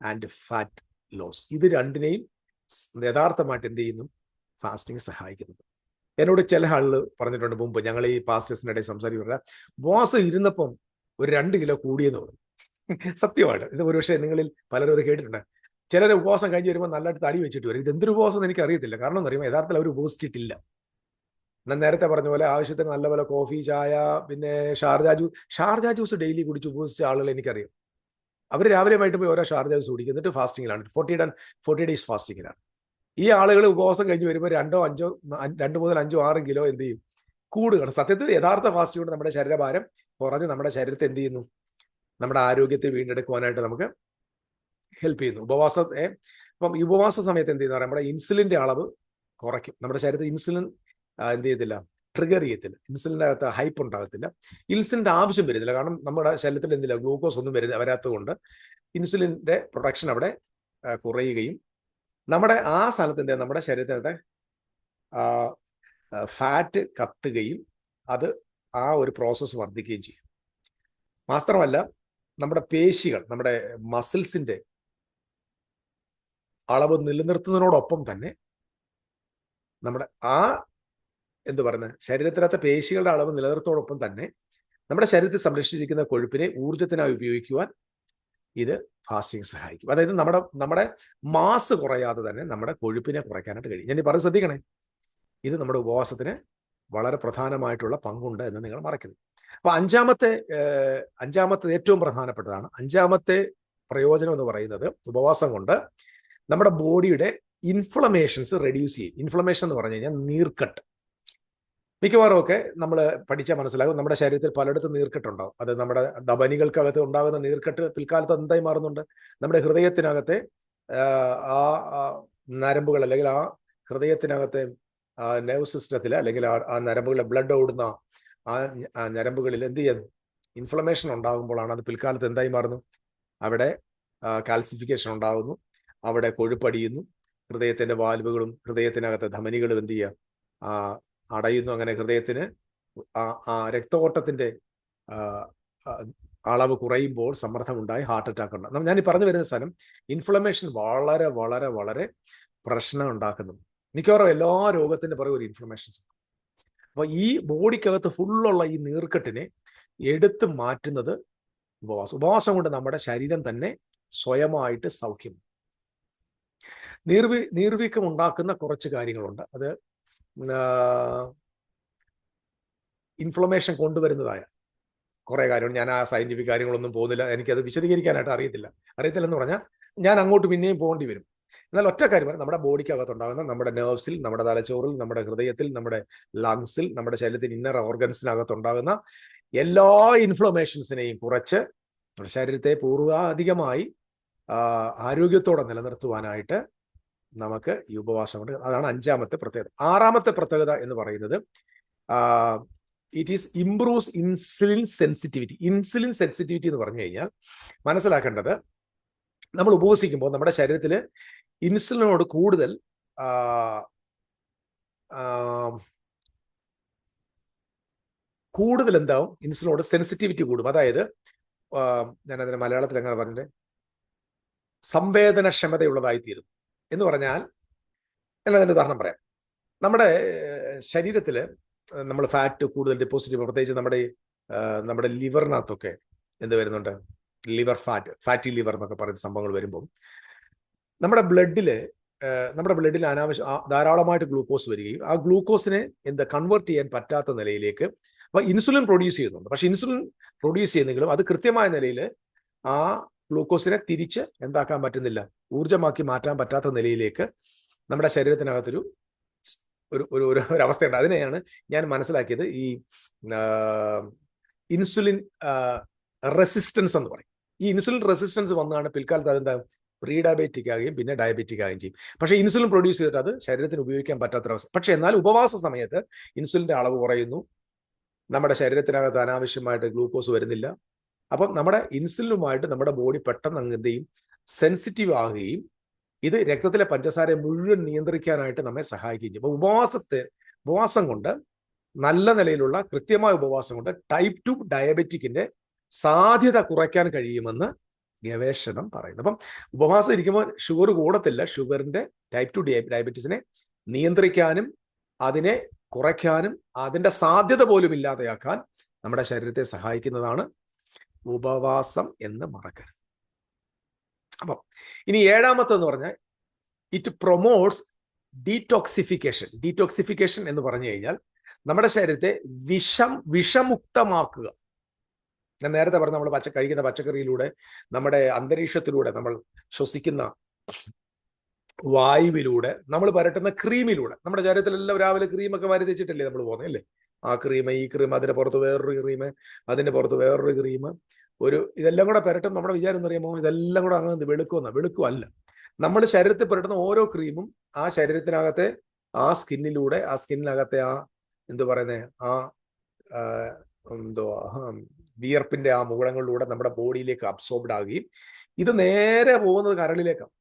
and fat loss ഇത് രണ്ടിനെയും യഥാർത്ഥമായിട്ട് എന്ത് ചെയ്യുന്നു? ഫാസ്റ്റിംഗ് സഹായിക്കുന്നത് എന്നോട് ചില ആളുകൾ പറഞ്ഞിട്ടുണ്ട് മുമ്പ് ഞങ്ങൾ ഈ പാസ്റ്റേഴ്സിനിടെ സംസാരിക്കുന്ന ബോസ് ഇരുന്നപ്പം ഒരു രണ്ട് കിലോ കൂടിയെന്ന് പറഞ്ഞു. സത്യമാണ്. ഇത് ഒരുപക്ഷെ നിങ്ങളിൽ പലരും അത് കേട്ടിട്ടുണ്ട്. ചിലർ ഉപവാസം കഴിഞ്ഞ് വരുമ്പോൾ നല്ലതായിട്ട് തടി വെച്ചിട്ട് വരും. ഇത് എന്തൊരു ഉപവാസം എന്ന് എനിക്കറിയത്തില്ല. കാരണം എന്ന് യഥാർത്ഥത്തിൽ അവർ ഉപവസിച്ചിട്ടില്ല ഞാൻ നേരത്തെ പറഞ്ഞ പോലെ ആവശ്യത്തിന് നല്ല പോലെ കോഫി ചായ പിന്നെ Sharjah juice. Sharjah juice daily കുടിച്ച് ഉപവസിച്ച ആളുകൾ എനിക്കറിയാം. അവർ രാവിലെ വൈകിട്ട് പോയി ഓരോ ഷാർജ ജ്യൂസ് കുടിക്കും. എന്നിട്ട് ഫാസ്റ്റിങ്ങിലാണ്. ഫോർട്ടി ഡൺ ഫോർട്ടി ഡേയ്സ് ഫാസ്റ്റിങ്ങിലാണ്. ഈ ആളുകൾ ഉപവാസം കഴിഞ്ഞ് വരുമ്പോൾ രണ്ടോ അഞ്ചോ രണ്ട് മുതൽ അഞ്ചോ ആറും കിലോ എന്ത് ചെയ്യും? കൂടുകയാണ്. സത്യത്തിൽ യഥാർത്ഥ ഫാസ്റ്റ് കൊണ്ട് നമ്മുടെ ശരീരഭാരം കുറഞ്ഞ് നമ്മുടെ ശരീരത്തെ എന്ത് ചെയ്യുന്നു? നമ്മുടെ ആരോഗ്യത്തെ വീണ്ടെടുക്കുവാനായിട്ട് നമുക്ക് ഹെൽപ്പ് ചെയ്യുന്നു. ഉപവാസത്തെ അപ്പം ഉപവാസ സമയത്ത് എന്ത് ചെയ്യുന്ന? നമ്മുടെ ഇൻസുലിന്റെ അളവ് കുറയ്ക്കും. നമ്മുടെ ശരീരത്തിൽ ഇൻസുലിൻ എന്ത് ചെയ്യത്തില്ല? ട്രിഗർ ചെയ്യത്തില്ല. ഇൻസുലിന്റെ അകത്ത് ഹൈപ്പ് ഉണ്ടാകത്തില്ല. ഇൻസുലിന്റെ ആവശ്യം വരുന്നില്ല. കാരണം നമ്മുടെ ശരീരത്തിൽ എന്തില്ല ഗ്ലൂക്കോസ് ഒന്നും വരുന്ന വരാത്തതുകൊണ്ട് ഇൻസുലിന്റെ പ്രൊഡക്ഷൻ അവിടെ കുറയുകയും നമ്മുടെ ആ സ്ഥലത്ത് എന്താ നമ്മുടെ ശരീരത്തിനകത്തെ ഫാറ്റ് കത്തുകയും അത് ആ ഒരു പ്രോസസ്സ് വർദ്ധിക്കുകയും ചെയ്യും. മാത്രമല്ല നമ്മുടെ പേശികൾ നമ്മുടെ മസിൽസിന്റെ അളവ് നിലനിർത്തുന്നതിനോടൊപ്പം തന്നെ നമ്മുടെ ആ എന്ത് പറയുന്നത് ശരീരത്തിനകത്തെ പേശികളുടെ അളവ് നിലനിർത്തോടൊപ്പം തന്നെ നമ്മുടെ ശരീരത്തിൽ സംരക്ഷിച്ചിരിക്കുന്ന കൊഴുപ്പിനെ ഊർജത്തിനായി ഉപയോഗിക്കുവാൻ ഇത് ഫാസ്റ്റിംഗ് സഹായിക്കും. അതായത് നമ്മുടെ നമ്മുടെ മാസ് കുറയാതെ തന്നെ നമ്മുടെ കൊഴുപ്പിനെ കുറയ്ക്കാനായിട്ട് കഴിയും. ഞാൻ ഈ പറഞ്ഞ് ശ്രദ്ധിക്കണേ. ഇത് നമ്മുടെ ഉപവാസത്തിന് വളരെ പ്രധാനമായിട്ടുള്ള പങ്കുണ്ട് എന്ന് നിങ്ങൾ മറക്കരുത്. അപ്പൊ അഞ്ചാമത്തെ അഞ്ചാമത്തെ ഏറ്റവും പ്രധാനപ്പെട്ടതാണ്. അഞ്ചാമത്തെ പ്രയോജനം എന്ന് പറയുന്നത് ഉപവാസം കൊണ്ട് നമ്മുടെ ബോഡിയുടെ ഇൻഫ്ലമേഷൻസ് റെഡ്യൂസ് ചെയ്യും. ഇൻഫ്ലമേഷൻ എന്ന് പറഞ്ഞു കഴിഞ്ഞാൽ നീർക്കെട്ട്. മിക്കവാറും ഒക്കെ നമ്മൾ പഠിച്ചാൽ മനസ്സിലാകും നമ്മുടെ ശരീരത്തിൽ പലയിടത്തും നീർക്കെട്ടുണ്ടാവും അത് നമ്മുടെ ധമനികൾക്കകത്ത് ഉണ്ടാകുന്ന നീർക്കെട്ട് പിൽക്കാലത്ത് എന്തായി മാറുന്നുണ്ട്? നമ്മുടെ ഹൃദയത്തിനകത്തെ ആ നരമ്പുകൾ അല്ലെങ്കിൽ ആ ഹൃദയത്തിനകത്തെ നെർവ് സിസ്റ്റത്തിൽ അല്ലെങ്കിൽ ആ നരമ്പുകളിലെ ബ്ലഡ് ഓടുന്ന ആ നരമ്പുകളിൽ എന്ത് ചെയ്യുന്നു ഇൻഫ്ലമേഷൻ ഉണ്ടാകുമ്പോഴാണ് അത് പിൽക്കാലത്ത് എന്തായി മാറുന്നു? അവിടെ കാൽസിഫിക്കേഷൻ ഉണ്ടാകുന്നു. അവിടെ കൊഴുപ്പടിയുന്നു. ഹൃദയത്തിന്റെ വാൽവുകളും ഹൃദയത്തിനകത്തെ ധമനികളും എന്ത് ചെയ്യുക? ആ അടയുന്നു. അങ്ങനെ ഹൃദയത്തിന് ആ രക്തഓട്ടത്തിന്റെ അളവ് കുറയുമ്പോൾ സമ്മർദ്ദമുണ്ടായി ഹാർട്ട് അറ്റാക്ക് ഉണ്ടാകും ഞാൻ ഈ പറഞ്ഞു വരുന്ന സ്ഥലം ഇൻഫ്ലമേഷൻ വളരെ വളരെ വളരെ പ്രശ്നം ഉണ്ടാക്കുന്നു. മിക്കവാറും എല്ലാ രോഗത്തിന്റെ പുറകെ ഒരു ഇൻഫ്ലമേഷൻസ് അപ്പൊ ഈ ബോഡിക്കകത്ത് ഫുള്ളുള്ള ഈ നീർക്കെട്ടിനെ എടുത്തു മാറ്റുന്നത് ഉപവാസം. ഉപവാസം കൊണ്ട് നമ്മുടെ ശരീരം തന്നെ സ്വയമായിട്ട് സൗഖ്യം. നീർവി നീർവീക്കം ഉണ്ടാക്കുന്ന കുറച്ച് കാര്യങ്ങളുണ്ട്. അത് ഇൻഫ്ലമേഷൻ കൊണ്ടുവരുന്നതായ കുറേ കാര്യങ്ങൾ. ഞാൻ ആ സയന്റിഫിക് കാര്യങ്ങളൊന്നും പോകുന്നില്ല. എനിക്കത് വിശദീകരിക്കാനായിട്ട് അറിയത്തില്ല. അറിയത്തില്ലെന്ന് പറഞ്ഞാൽ ഞാൻ അങ്ങോട്ട് പിന്നെയും പോകേണ്ടി വരും. എന്നാൽ ഒറ്റ കാര്യം നമ്മുടെ ബോഡിക്കകത്തുണ്ടാകുന്ന നമ്മുടെ നെർവ്സിൽ നമ്മുടെ തലച്ചോറിൽ നമ്മുടെ ഹൃദയത്തിൽ നമ്മുടെ ലങ്സിൽ നമ്മുടെ ശരീരത്തിൽ ഇന്നർ ഓർഗൻസിനകത്തുണ്ടാകുന്ന എല്ലാ ഇൻഫ്ലമേഷൻസിനെയും കുറച്ച് നമ്മുടെ ശരീരത്തെ പൂർവാധികമായി ആരോഗ്യത്തോടെ നിലനിർത്തുവാനായിട്ട് നമുക്ക് ഈ ഉപവാസം കൊണ്ട് അതാണ് അഞ്ചാമത്തെ പ്രത്യേകത. ആറാമത്തെ പ്രത്യേകത എന്ന് പറയുന്നത് it is improves insulin sensitivity insulin sensitivity എന്ന് പറഞ്ഞു കഴിഞ്ഞാൽ മനസ്സിലാക്കേണ്ടത് നമ്മൾ ഉപവസിക്കുമ്പോൾ നമ്മുടെ ശരീരത്തിൽ ഇൻസുലിനോട് കൂടുതൽ കൂടുതൽ എന്താവും? ഇൻസുലിനോട് സെൻസിറ്റിവിറ്റി കൂടും. അതായത് ഞാൻ മലയാളത്തിൽ എങ്ങനെ പറഞ്ഞിട്ട് സംവേദനക്ഷമതയുള്ളതായി തീരും എന്ന് പറഞ്ഞാൽ ഞാൻ അതിന്റെ ഉദാഹരണം പറയാം. നമ്മുടെ ശരീരത്തിൽ നമ്മൾ ഫാറ്റ് കൂടുതൽ ഡെപ്പോസിറ്റ് പ്രത്യേകിച്ച് നമ്മുടെ നമ്മുടെ ലിവറിനകത്തൊക്കെ എന്ത് വരുന്നുണ്ട്? ലിവർ ഫാറ്റ് ഫാറ്റി ലിവർ എന്നൊക്കെ പറയുന്ന സംഭവങ്ങൾ വരുമ്പോൾ നമ്മുടെ ബ്ലഡിൽ നമ്മുടെ ബ്ലഡിൽ അനാവശ്യ ധാരാളമായിട്ട് ഗ്ലൂക്കോസ് വരികയും ആ ഗ്ലൂക്കോസിനെ എന്താ കൺവേർട്ട് ചെയ്യാൻ പറ്റാത്ത നിലയിലേക്ക് അപ്പൊ ഇൻസുലിൻ പ്രൊഡ്യൂസ് ചെയ്യുന്നുണ്ട്. പക്ഷെ ഇൻസുലിൻ പ്രൊഡ്യൂസ് ചെയ്യുന്നെങ്കിലും അത് കൃത്യമായ നിലയിൽ ആ ഗ്ലൂക്കോസിനെ തിരിച്ച് എന്താക്കാൻ പറ്റുന്നില്ല? ഊർജമാക്കി മാറ്റാൻ പറ്റാത്ത നിലയിലേക്ക് നമ്മുടെ ശരീരത്തിനകത്തൊരു ഒരു ഒരു ഒരു ഒരവസ്ഥയുണ്ട് അതിനെയാണ് ഞാൻ മനസ്സിലാക്കിയത് ഈ ഇൻസുലിൻ റെസിസ്റ്റൻസ് എന്ന് പറയും. ഈ ഇൻസുലിൻ റെസിസ്റ്റൻസ് വന്നാണ് പിൽക്കാലത്ത് അതെന്താ പ്രീ ഡയബറ്റിക് ആകുകയും പിന്നെ ഡയബറ്റിക് ആകുകയും ചെയ്യും. പക്ഷേ ഇൻസുലിൻ പ്രൊഡ്യൂസ് ചെയ്തിട്ട് അത് ശരീരത്തിന് ഉപയോഗിക്കാൻ പറ്റാത്തൊരവസ്ഥ പക്ഷേ എന്നാൽ ഉപവാസ സമയത്ത് ഇൻസുലിന്റെ അളവ് കുറയുന്നു. നമ്മുടെ ശരീരത്തിനകത്ത് അനാവശ്യമായിട്ട് ഗ്ലൂക്കോസ് വരുന്നില്ല. അപ്പം നമ്മുടെ ഇൻസുലിനുമായിട്ട് നമ്മുടെ ബോഡി പെട്ടെന്ന് അങ്ങ് എന്ത് ചെയ്യും? സെൻസിറ്റീവ് ആകുകയും ഇത് രക്തത്തിലെ പഞ്ചസാരയെ മുഴുവൻ നിയന്ത്രിക്കാനായിട്ട് നമ്മെ സഹായിക്കുകയും ചെയ്യും. അപ്പോൾ ഉപവാസത്തെ ഉപവാസം കൊണ്ട് നല്ല നിലയിലുള്ള കൃത്യമായ ഉപവാസം കൊണ്ട് ടൈപ്പ് ടു ഡയബറ്റിക്കിന്റെ സാധ്യത കുറയ്ക്കാൻ കഴിയുമെന്ന് ഗവേഷണം പറയുന്നു. അപ്പം ഉപവാസം ഇരിക്കുമ്പോൾ ഷുഗർ കൂടത്തില്ല. ഷുഗറിന്റെ ടൈപ്പ് ടു ഡയബറ്റീസിനെ നിയന്ത്രിക്കാനും അതിനെ കുറയ്ക്കാനും അതിന്റെ സാധ്യത പോലും ഇല്ലാതെയാക്കാൻ നമ്മുടെ ശരീരത്തെ സഹായിക്കുന്നതാണ് ഉപവാസം എന്ന് മറക്കരുത്. അപ്പം ഇനി ഏഴാമത്തെന്ന് പറഞ്ഞാൽ ഇറ്റ് പ്രൊമോട്ട്സ് ഡീറ്റോക്സിഫിക്കേഷൻ ഡീറ്റോക്സിഫിക്കേഷൻ എന്ന് പറഞ്ഞു കഴിഞ്ഞാൽ നമ്മുടെ ശരീരത്തെ വിഷം വിഷമുക്തമാക്കുക. ഞാൻ നേരത്തെ പറഞ്ഞ നമ്മൾ പച്ച കഴിക്കുന്ന പച്ചക്കറിയിലൂടെ നമ്മുടെ അന്തരീക്ഷത്തിലൂടെ നമ്മൾ ശ്വസിക്കുന്ന വായുവിലൂടെ നമ്മൾ പരട്ടുന്ന ക്രീമിലൂടെ നമ്മുടെ ശരീരത്തിലെല്ലാം രാവിലെ ക്രീമൊക്കെ വാരി നമ്മൾ പോകുന്നത് അല്ലേ? ആ ക്രീം ഈ ക്രീം അതിന്റെ പുറത്ത് വേറൊരു ക്രീം അതിന്റെ പുറത്ത് വേറൊരു ക്രീം ഒരു ഇതെല്ലാം കൂടെ പുരട്ടും നമ്മുടെ വിചാരം എന്ന് പറയുമ്പോൾ ഇതെല്ലാം കൂടെ അങ്ങനെ വെളുക്കുമെന്ന? വെളുക്കുമല്ല നമ്മൾ ശരീരത്തിൽ പെരട്ടുന്ന ഓരോ ക്രീമും ആ ശരീരത്തിനകത്തെ ആ സ്കിന്നിലൂടെ ആ സ്കിന്നിനകത്തെ ആ എന്ത് പറയുന്നത് ആ എന്തോ വിയർപ്പിന്റെ ആ മുകളങ്ങളിലൂടെ നമ്മുടെ ബോഡിയിലേക്ക് അബ്സോർബ്ഡ് ആകുകയും ഇത് നേരെ പോകുന്നത് കരളിലേക്കാണ്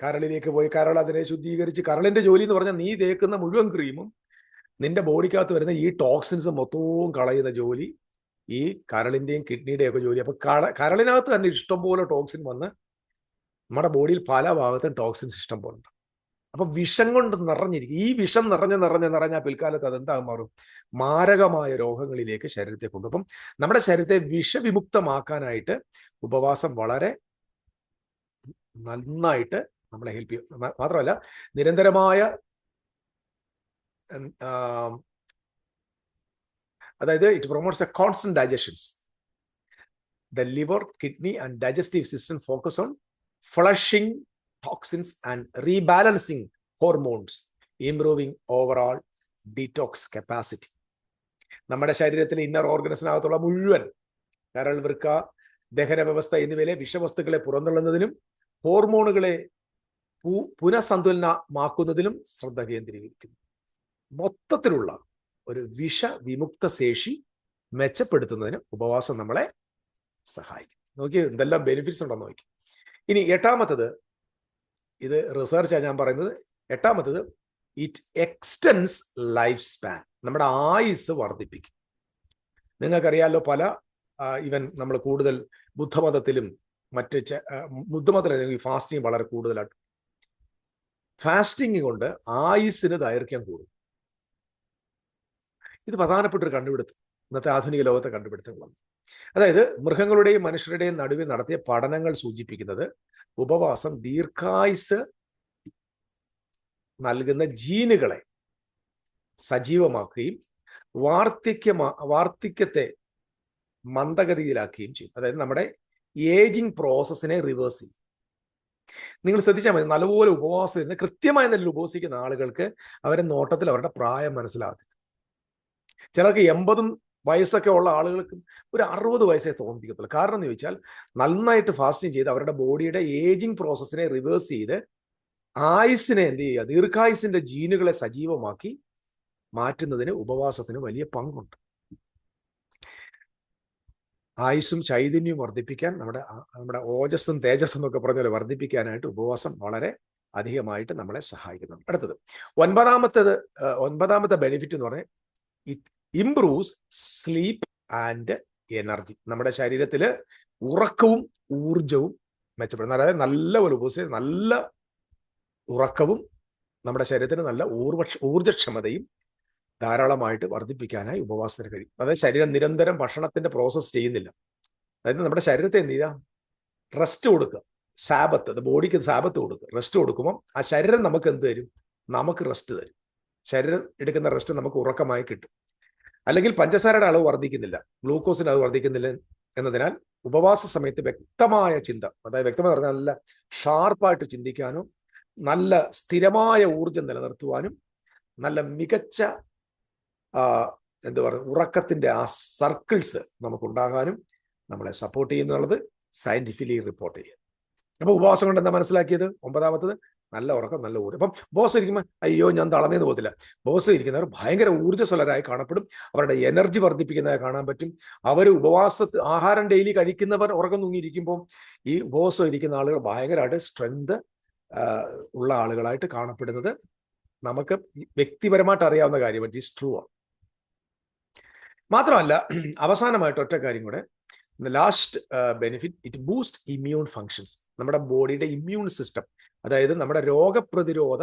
കരളിലേക്ക് പോയി കരൾ അതിനെ ശുദ്ധീകരിച്ച് കരളിന്റെ ജോലി എന്ന് പറഞ്ഞാൽ നീ തേക്കുന്ന മുഴുവൻ ക്രീമും നിന്റെ ബോഡിക്കകത്ത് വരുന്ന ഈ ടോക്സിൻസ് മൊത്തവും കളയുന്ന ജോലി ഈ കരളിന്റെയും കിഡ്നിയുടെയും ഒക്കെ ജോലി. അപ്പൊ കര കരളിനകത്ത് തന്നെ ഇഷ്ടംപോലെ ടോക്സിൻ വന്ന് നമ്മുടെ ബോഡിയിൽ പല ഭാഗത്തും ടോക്സിൻസ് ഇഷ്ടം പോലെ ഉണ്ട് അപ്പൊ വിഷം കൊണ്ട് നിറഞ്ഞിരിക്കും. ഈ വിഷം നിറഞ്ഞ് നിറഞ്ഞ് നിറഞ്ഞ പിൽക്കാലത്ത് അതെന്താ മാറും? മാരകമായ രോഗങ്ങളിലേക്ക് ശരീരത്തെ കൊണ്ടു അപ്പം നമ്മുടെ ശരീരത്തെ വിഷവിമുക്തമാക്കാനായിട്ട് ഉപവാസം വളരെ നന്നായിട്ട് നമ്മളെ ഹെൽപ്പ് ചെയ്യും. മാത്രമല്ല നിരന്തരമായ അതായത് it promotes a constant digestions the liver kidney and digestive system focus on flushing toxins and rebalancing hormones improving overall detox capacity നമ്മുടെ ശരീരത്തിലെ ഇന്നർ ഓർഗനസിനകത്തുള്ള മുഴുവൻ കരൾ വൃക്ക ദഹന വ്യവസ്ഥ എന്നിവയിലെ വിഷവസ്തുക്കളെ പുറന്തള്ളുന്നതിനും ഹോർമോണുകളെ പുനഃസന്തുലനമാക്കുന്നതിലും ശ്രദ്ധ കേന്ദ്രീകരിക്കുന്നു. മൊത്തത്തിലുള്ള ഒരു വിഷ വിമുക്ത ശേഷി മെച്ചപ്പെടുത്തുന്നതിന് ഉപവാസം നമ്മളെ സഹായിക്കും. നോക്കി എന്തെല്ലാം ബെനിഫിറ്റ്സ് ഉണ്ടെന്ന് നോക്കി. ഇനി എട്ടാമത്തത് ഇത് റിസർച്ചാണ് ഞാൻ പറയുന്നത്. എട്ടാമത്തത് ഇറ്റ് എക്സ്റ്റൻസ് ലൈഫ് സ്പാൻ നമ്മുടെ ആയുസ് വർദ്ധിപ്പിക്കും. നിങ്ങൾക്കറിയാലോ പല ഇവൻ നമ്മൾ കൂടുതൽ ബുദ്ധമതത്തിലും മറ്റ് ബുദ്ധമതത്തിലും ഫാസ്റ്റിംഗ് വളരെ കൂടുതലായിട്ട് ഫാസ്റ്റിംഗ് കൊണ്ട് ആയുസ്സിന് ദൈർഘ്യം കൂടും. ഇത് പ്രധാനപ്പെട്ട ഒരു കണ്ടുപിടുത്തം. ഇന്നത്തെ ആധുനിക ലോകത്തെ കണ്ടുപിടുത്തങ്ങളാണ്. അതായത് മൃഗങ്ങളുടെയും മനുഷ്യരുടെയും നടുവിൽ നടത്തിയ പഠനങ്ങൾ സൂചിപ്പിക്കുന്നത് ഉപവാസം ദീർഘായുസ് നൽകുന്ന ജീനുകളെ സജീവമാക്കുകയും വാർത്തിക്യ വാർദ്ധക്യത്തെ മന്ദഗതിയിലാക്കുകയും ചെയ്യും. അതായത് നമ്മുടെ ഏജിങ് പ്രോസസ്സിനെ റിവേഴ്സ് ചെയ്യും. നിങ്ങൾ ശ്രദ്ധിച്ചാൽ മതി നല്ലപോലെ ഉപവാസം ഇരുന്ന് കൃത്യമായ നിലയിൽ ഉപവസിക്കുന്ന ആളുകൾക്ക് അവരെ നോട്ടത്തിൽ അവരുടെ പ്രായം മനസ്സിലാകത്തില്ല. ചിലർക്ക് എൺപതും വയസ്സൊക്കെ ഉള്ള ആളുകൾക്ക് ഒരു അറുപത് വയസ്സേ തോന്നിപ്പിക്കത്തുള്ളൂ. കാരണം എന്ന് ചോദിച്ചാൽ നന്നായിട്ട് ഫാസ്റ്റിംഗ് ചെയ്ത് അവരുടെ ബോഡിയുടെ ഏജിങ് പ്രോസസ്സിനെ റിവേഴ്സ് ചെയ്ത് ആയുസിനെ എന്ത് ചെയ്യുക ദീർഘായുസിന്റെ ജീനുകളെ സജീവമാക്കി മാറ്റുന്നതിന് ഉപവാസത്തിന് വലിയ പങ്കുണ്ട്. ആയുസ്സും ചൈതന്യവും വർദ്ധിപ്പിക്കാൻ നമ്മുടെ നമ്മുടെ ഓജസ്സും തേജസ്സും എന്നൊക്കെ പറഞ്ഞാൽ വർദ്ധിപ്പിക്കാനായിട്ട് ഉപവാസം വളരെ അധികമായിട്ട് നമ്മളെ സഹായിക്കുന്നുണ്ട്. അടുത്തത് ഒൻപതാമത്തത് ഒൻപതാമത്തെ ബെനിഫിറ്റ് എന്ന് പറഞ്ഞാൽ it improves sleep and energy നമ്മുടെ ശരീരത്തിൽ ഉറക്കവും ഊർജവും മെച്ചപ്പെടുന്നു അതായത് നല്ല ഒരു നല്ല ഉറക്കവും നമ്മുടെ ശരീരത്തിന് നല്ല ഊർവക്ഷ ഊർജക്ഷമതയും ധാരാളമായിട്ട് വർദ്ധിപ്പിക്കാനായി ഉപവാസത്തിന് കഴിയും. അതായത് ശരീരം നിരന്തരം ഭക്ഷണത്തിന്റെ പ്രോസസ്സ് ചെയ്യുന്നില്ല. അതായത് നമ്മുടെ ശരീരത്തെ എന്ത് ചെയ്യുക? റെസ്റ്റ് കൊടുക്കുക. സാബത്ത് അത് ബോഡിക്ക് സാബത്ത് കൊടുക്കുക. റെസ്റ്റ് കൊടുക്കുമ്പോൾ ആ ശരീരം നമുക്ക് എന്ത് തരും? നമുക്ക് റെസ്റ്റ് തരും. ശരീരം എടുക്കുന്ന റെസ്റ്റ് നമുക്ക് ഉറക്കമായി കിട്ടും. അല്ലെങ്കിൽ പഞ്ചസാരയുടെ അളവ് വർദ്ധിക്കുന്നില്ല. ഗ്ലൂക്കോസിന് അത് വർദ്ധിക്കുന്നില്ല എന്നതിനാൽ ഉപവാസ സമയത്ത് വ്യക്തമായ ചിന്ത അതായത് വ്യക്തമായി പറഞ്ഞാൽ നല്ല ഷാർപ്പായിട്ട് ചിന്തിക്കാനും നല്ല സ്ഥിരമായ ഊർജം നിലനിർത്തുവാനും നല്ല മികച്ച എന്താ പറയുക ഉറക്കത്തിന്റെ ആ സർക്കിൾസ് നമുക്കുണ്ടാകാനും നമ്മളെ സപ്പോർട്ട് ചെയ്യുന്നുള്ളത് സയന്റിഫിക്കലി റിപ്പോർട്ട് ചെയ്യുക. അപ്പോൾ ഉപവാസം കൊണ്ട് എന്താ മനസ്സിലാക്കിയത്? ഒമ്പതാമത്തത് നല്ല ഉറക്കം നല്ല ഊർജം അപ്പം ബോസ് ഇരിക്കുമ്പോൾ അയ്യോ ഞാൻ തളർന്നേന്ന് പോകത്തില്ല. ബോസ് ഇരിക്കുന്നവർ ഭയങ്കര ഊർജസ്വലരായി കാണപ്പെടും. അവരുടെ എനർജി വർദ്ധിപ്പിക്കുന്നതായി കാണാൻ പറ്റും. അവർ ഉപവാസ ആഹാരം ഡെയിലി കഴിക്കുന്നവർ ഉറക്കം തൂങ്ങിയിരിക്കുമ്പോൾ ഈ ബോസ് ഇരിക്കുന്ന ആളുകൾ ഭയങ്കരമായിട്ട് സ്ട്രെങ്ത് ഉള്ള ആളുകളായിട്ട് കാണപ്പെടുന്നത് നമുക്ക് വ്യക്തിപരമായിട്ട് അറിയാവുന്ന കാര്യം. ഇറ്റ് ഈസ് ട്രൂ ആണ്. മാത്രമല്ല അവസാനമായിട്ട് ഒറ്റ കാര്യം കൂടെ. Last benefit it boost immune functions നമ്മുടെ ബോഡിയുടെ ഇമ്മ്യൂൺ സിസ്റ്റം അതായത് നമ്മുടെ രോഗപ്രതിരോധ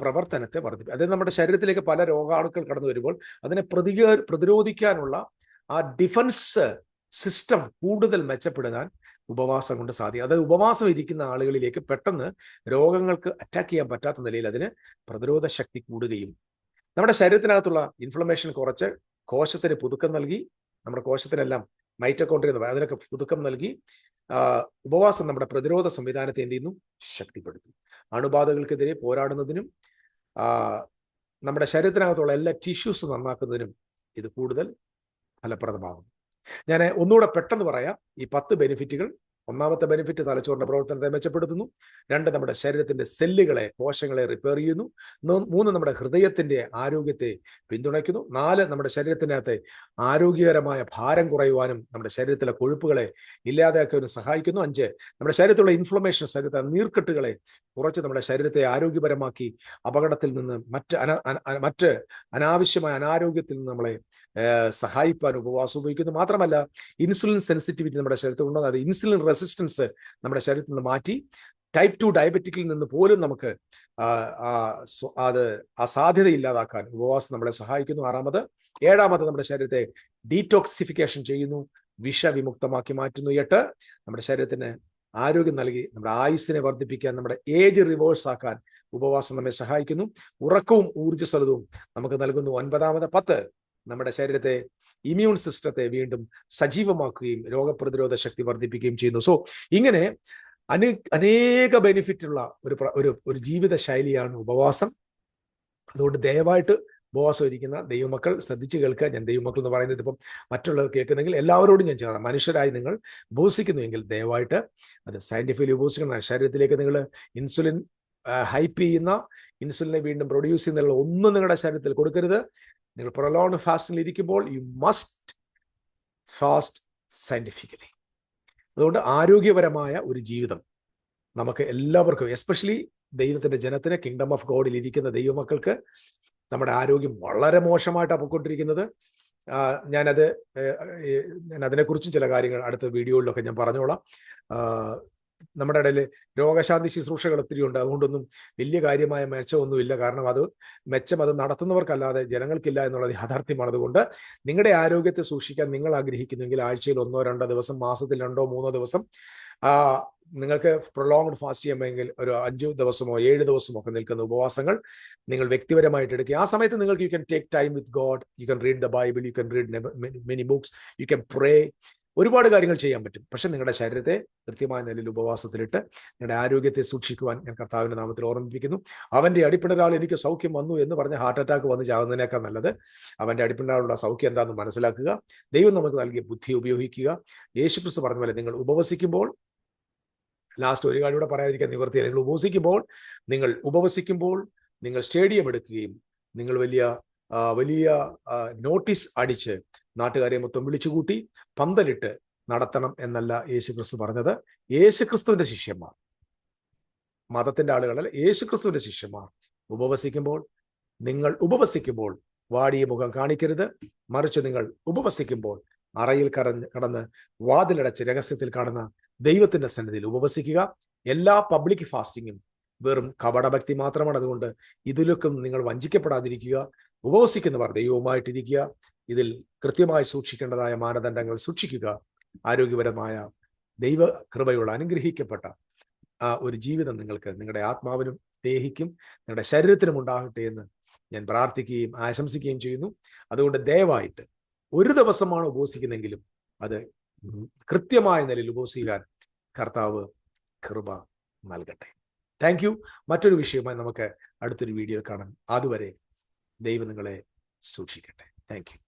പ്രവർത്തനത്തെ വർദ്ധിപ്പിക്കും അതായത് നമ്മുടെ ശരീരത്തിലേക്ക് പല രോഗാണുക്കൾ കടന്നു വരുമ്പോൾ അതിനെ പ്രതിക പ്രതിരോധിക്കാനുള്ള ആ ഡിഫൻസ് സിസ്റ്റം കൂടുതൽ മെച്ചപ്പെടുത്താൻ ഉപവാസം കൊണ്ട് സാധിക്കും. അതായത് ഉപവാസം ഇരിക്കുന്ന ആളുകളിലേക്ക് പെട്ടെന്ന് രോഗങ്ങൾക്ക് അറ്റാക്ക് ചെയ്യാൻ പറ്റാത്ത നിലയിൽ അതിന് പ്രതിരോധ ശക്തി കൂടുകയും നമ്മുടെ ശരീരത്തിനകത്തുള്ള ഇൻഫ്ലമേഷൻ കുറച്ച് കോശത്തിന് പുതുക്കം നൽകി നമ്മുടെ കോശത്തിനെല്ലാം മൈറ്റോകോൺട്രിയ എന്ന് അതിനൊക്കെ പുതുക്കം നൽകി ഉപവാസം നമ്മുടെ പ്രതിരോധ സംവിധാനത്തെ എന്ത് ചെയ്യുന്നു? ശക്തിപ്പെടുത്തും അണുബാധകൾക്കെതിരെ പോരാടുന്നതിനും നമ്മുടെ ശരീരത്തിനകത്തുള്ള എല്ലാ ടിഷ്യൂസ് നന്നാക്കുന്നതിനും ഇത് കൂടുതൽ ഫലപ്രദമാകും ഞാൻ ഒന്നുകൂടെ പെട്ടെന്ന് പറയാം. ഈ പത്ത് ബെനിഫിറ്റുകൾ ഒന്നാമത്തെ ബെനിഫിറ്റ് തലച്ചോറിന്റെ പ്രവർത്തനത്തെ മെച്ചപ്പെടുത്തുന്നു. രണ്ട് നമ്മുടെ ശരീരത്തിന്റെ സെല്ലുകളെ കോശങ്ങളെ റിപ്പയർ ചെയ്യുന്നു. മൂന്ന് നമ്മുടെ ഹൃദയത്തിന്റെ ആരോഗ്യത്തെ പിന്തുണയ്ക്കുന്നു. നാല് നമ്മുടെ ശരീരത്തിനകത്തെ ആരോഗ്യകരമായ ഭാരം കുറയുവാനും നമ്മുടെ ശരീരത്തിലെ കൊഴുപ്പുകളെ ഇല്ലാതാക്കാനും സഹായിക്കുന്നു. അഞ്ച് നമ്മുടെ ശരീരത്തിലുള്ള ഇൻഫ്ലമേഷൻ ശരീരത്തെ നീർക്കെട്ടുകളെ കുറച്ച് നമ്മുടെ ശരീരത്തെ ആരോഗ്യപരമാക്കി അപകടത്തിൽ നിന്ന് മറ്റ് അന മറ്റ് അനാവശ്യമായ അനാരോഗ്യത്തിൽ നിന്ന് നമ്മളെ സഹായിപ്പാൻ ഉപവാസം ഉപയോഗിക്കുന്നു മാത്രമല്ല ഇൻസുലിൻ സെൻസിറ്റിവിറ്റി നമ്മുടെ ശരീരത്തിൽ ഉണ്ടോ അത് ഇൻസുലിൻ റെസിസ്റ്റൻസ് നമ്മുടെ ശരീരത്തിൽ നിന്ന് മാറ്റി ടൈപ്പ് ടു ഡയബറ്റിക്കിൽ നിന്ന് പോലും നമുക്ക് അത് അസാധ്യത സാധ്യത ഇല്ലാതാക്കാൻ ഉപവാസം നമ്മളെ സഹായിക്കുന്നു. ആറാമത് ഏഴാമത് നമ്മുടെ ശരീരത്തെ ഡീറ്റോക്സിഫിക്കേഷൻ ചെയ്യുന്നു. വിഷവിമുക്തമാക്കി മാറ്റുന്നു. എട്ട് നമ്മുടെ ശരീരത്തിന് ആരോഗ്യം നൽകി നമ്മുടെ ആയുസ്സിനെ വർദ്ധിപ്പിക്കാൻ നമ്മുടെ ഏജ് റിവേഴ്സ് ആക്കാൻ ഉപവാസം നമ്മെ സഹായിക്കുന്നു. ഉറക്കവും ഊർജസ്വലതവും നമുക്ക് നൽകുന്നു. ഒൻപതാമത് പത്ത് നമ്മുടെ ശരീരത്തെ ഇമ്മ്യൂൺ സിസ്റ്റത്തെ വീണ്ടും സജീവമാക്കുകയും രോഗപ്രതിരോധ ശക്തി വർദ്ധിപ്പിക്കുകയും ചെയ്യുന്നു. സോ ഇങ്ങനെ അനേ അനേക ബെനിഫിറ്റ് ഉള്ള ഒരു ഒരു ഒരു ജീവിത ശൈലിയാണ് ഉപവാസം. അതുകൊണ്ട് ദയവായിട്ട് ഉപവാസം ഇരിക്കുന്ന ദൈവമക്കൾ ശ്രദ്ധിച്ചു കേൾക്കുക. ഞാൻ ദൈവമക്കൾ എന്ന് പറയുന്നത് ഇപ്പം മറ്റുള്ളവർ കേൾക്കുന്നെങ്കിൽ എല്ലാവരോടും ഞാൻ ചെയ്യാം മനുഷ്യരായി നിങ്ങൾ ഉപസിക്കുന്നുവെങ്കിൽ ദയവായിട്ട് അത് സയന്റിഫിക്കലി ഉപസിക്കുന്ന ശരീരത്തിലേക്ക് നിങ്ങൾ ഇൻസുലിൻ ഹൈപ്പ് ചെയ്യുന്ന ഇൻസുലിനെ വീണ്ടും പ്രൊഡ്യൂസ് ചെയ്യുന്നുള്ള ഒന്നും നിങ്ങളുടെ ശരീരത്തിൽ കൊടുക്കരുത്. നിങ്ങൾ പ്രൊലോൺ ഫാസ്റ്റിൽ ഇരിക്കുമ്പോൾ യു മസ്റ്റ് ഫാസ്റ്റ് സയന്റിഫിക്കലി അതുകൊണ്ട് ആരോഗ്യപരമായ ഒരു ജീവിതം നമുക്ക് എല്ലാവർക്കും എസ്പെഷ്യലി ദൈവത്തിന്റെ ജനത്തിന് കിങ്ഡം ഓഫ് ഗോഡിൽ ഇരിക്കുന്ന ദൈവമക്കൾക്ക് നമ്മുടെ ആരോഗ്യം വളരെ മോശമായിട്ടാണ് പൊയ്ക്കൊണ്ടിരിക്കുന്നത് ഞാനത് ഞാൻ അതിനെക്കുറിച്ചും ചില കാര്യങ്ങൾ അടുത്ത വീഡിയോയിലൊക്കെ ഞാൻ പറഞ്ഞോളാം. നമ്മുടെ ഇടയിൽ രോഗശാന്തി ശുശ്രൂഷകൾ ഒത്തിരി ഉണ്ട്. അതുകൊണ്ടൊന്നും വലിയ കാര്യമായ മെച്ചമൊന്നുമില്ല. കാരണം അത് മെച്ചം അത് നടത്തുന്നവർക്കല്ലാതെ ജനങ്ങൾക്കില്ല എന്നുള്ളത് യാഥാർത്ഥ്യമാണ്. അതുകൊണ്ട് നിങ്ങളുടെ ആരോഗ്യത്തെ സൂക്ഷിക്കാൻ നിങ്ങൾ ആഗ്രഹിക്കുന്നെങ്കിൽ ആഴ്ചയിൽ ഒന്നോ രണ്ടോ ദിവസം മാസത്തിൽ രണ്ടോ മൂന്നോ ദിവസം നിങ്ങൾക്ക് പ്രൊലോങ്ഡ് ഫാസ്റ്റ് ചെയ്യുമ്പോൾ ഒരു അഞ്ച് ദിവസമോ ഏഴ് ദിവസമോ ഒക്കെ നിൽക്കുന്ന ഉപവാസങ്ങൾ നിങ്ങൾ വ്യക്തിപരമായിട്ട് എടുക്കുക. ആ സമയത്ത് നിങ്ങൾക്ക് you can take time with God you can read the Bible you can read many books you can pray ഒരുപാട് കാര്യങ്ങൾ ചെയ്യാൻ പറ്റും. പക്ഷെ നിങ്ങളുടെ ശരീരത്തെ കൃത്യമായ നിലയിൽ ഉപവാസത്തിലിട്ട് നിങ്ങളുടെ ആരോഗ്യത്തെ സൂക്ഷിക്കുവാൻ ഞാൻ കർത്താവിന്റെ നാമത്തിൽ ഓർമ്മിപ്പിക്കുന്നു. അവന്റെ അടിപ്പിണരാൾ എനിക്ക് സൗഖ്യം വന്നു എന്ന് പറഞ്ഞ് ഹാർട്ട് അറ്റാക്ക് വന്ന് ചാകുന്നതിനേക്കാൾ നല്ലത് അവന്റെ അടിപ്പിണരാളുടെ സൗഖ്യം എന്താണെന്ന് മനസ്സിലാക്കുക. ദൈവം നമുക്ക് നൽകിയ ബുദ്ധി ഉപയോഗിക്കുക. യേശുക്രിസ്തു പറഞ്ഞ പോലെ നിങ്ങൾ ഉപവസിക്കുമ്പോൾ ലാസ്റ്റ് ഒരു കാര്യം കൂടെ പറയാതിരിക്കാൻ നിവർത്തിയില്ല നിങ്ങൾ ഉപവസിക്കുമ്പോൾ നിങ്ങൾ ഉപവസിക്കുമ്പോൾ നിങ്ങൾ സ്റ്റേഡിയം എടുക്കുകയും നിങ്ങൾ വലിയ വലിയ നോട്ടീസ് അടിച്ച് നാട്ടുകാരെ മൊത്തം വിളിച്ചുകൂട്ടി പന്തലിട്ട് നടത്തണം എന്നല്ല യേശുക്രിസ്തു പറഞ്ഞത്. യേശുക്രിസ്തുവിന്റെ ശിഷ്യന്മാർ. മതത്തിന്റെ ആളുകളല്ല യേശുക്രിസ്തുവിന്റെ ശിഷ്യന്മാർ. ഉപവസിക്കുമ്പോൾ നിങ്ങൾ ഉപവസിക്കുമ്പോൾ വാടിയ മുഖം കാണിക്കരുത്. മറിച്ച് നിങ്ങൾ ഉപവസിക്കുമ്പോൾ അറയിൽ കറഞ്ഞ് കടന്ന് വാതിലടച്ച് രഹസ്യത്തിൽ കാണുന്ന ദൈവത്തിന്റെ സന്നിധിയിൽ ഉപവസിക്കുക. എല്ലാ പബ്ലിക് ഫാസ്റ്റിങ്ങും വെറും കപടഭക്തി മാത്രമാണ്. അതുകൊണ്ട് ഇതിലൊക്കെ നിങ്ങൾ വഞ്ചിക്കപ്പെടാതിരിക്കുക. ഉപവസിക്കുന്നവർ ദൈവവുമായിട്ടിരിക്കുക. ഇതിൽ കൃത്യമായി സൂക്ഷിക്കേണ്ടതായ മാനദണ്ഡങ്ങൾ സൂക്ഷിക്കുക. ആരോഗ്യപരമായ ദൈവ കൃപയുള്ള അനുഗ്രഹിക്കപ്പെട്ട ഒരു ജീവിതം നിങ്ങൾക്ക് നിങ്ങളുടെ ആത്മാവിനും ദേഹിക്കും നിങ്ങളുടെ ശരീരത്തിനും ഉണ്ടാകട്ടെ എന്ന് ഞാൻ പ്രാർത്ഥിക്കുകയും ആശംസിക്കുകയും ചെയ്യുന്നു. അതുകൊണ്ട് ദയവായിട്ട് ഒരു ദിവസമാണ് ഉപവസിക്കുന്നെങ്കിലും അത് കൃത്യമായ നിലയിൽ ഉപവസിക്കാൻ കർത്താവ് കൃപ നൽകട്ടെ. താങ്ക് യു മറ്റൊരു വിഷയമായി നമുക്ക് അടുത്തൊരു വീഡിയോ കാണാം. അതുവരെ ദൈവം നിങ്ങളെ സൂക്ഷിക്കട്ടെ. താങ്ക്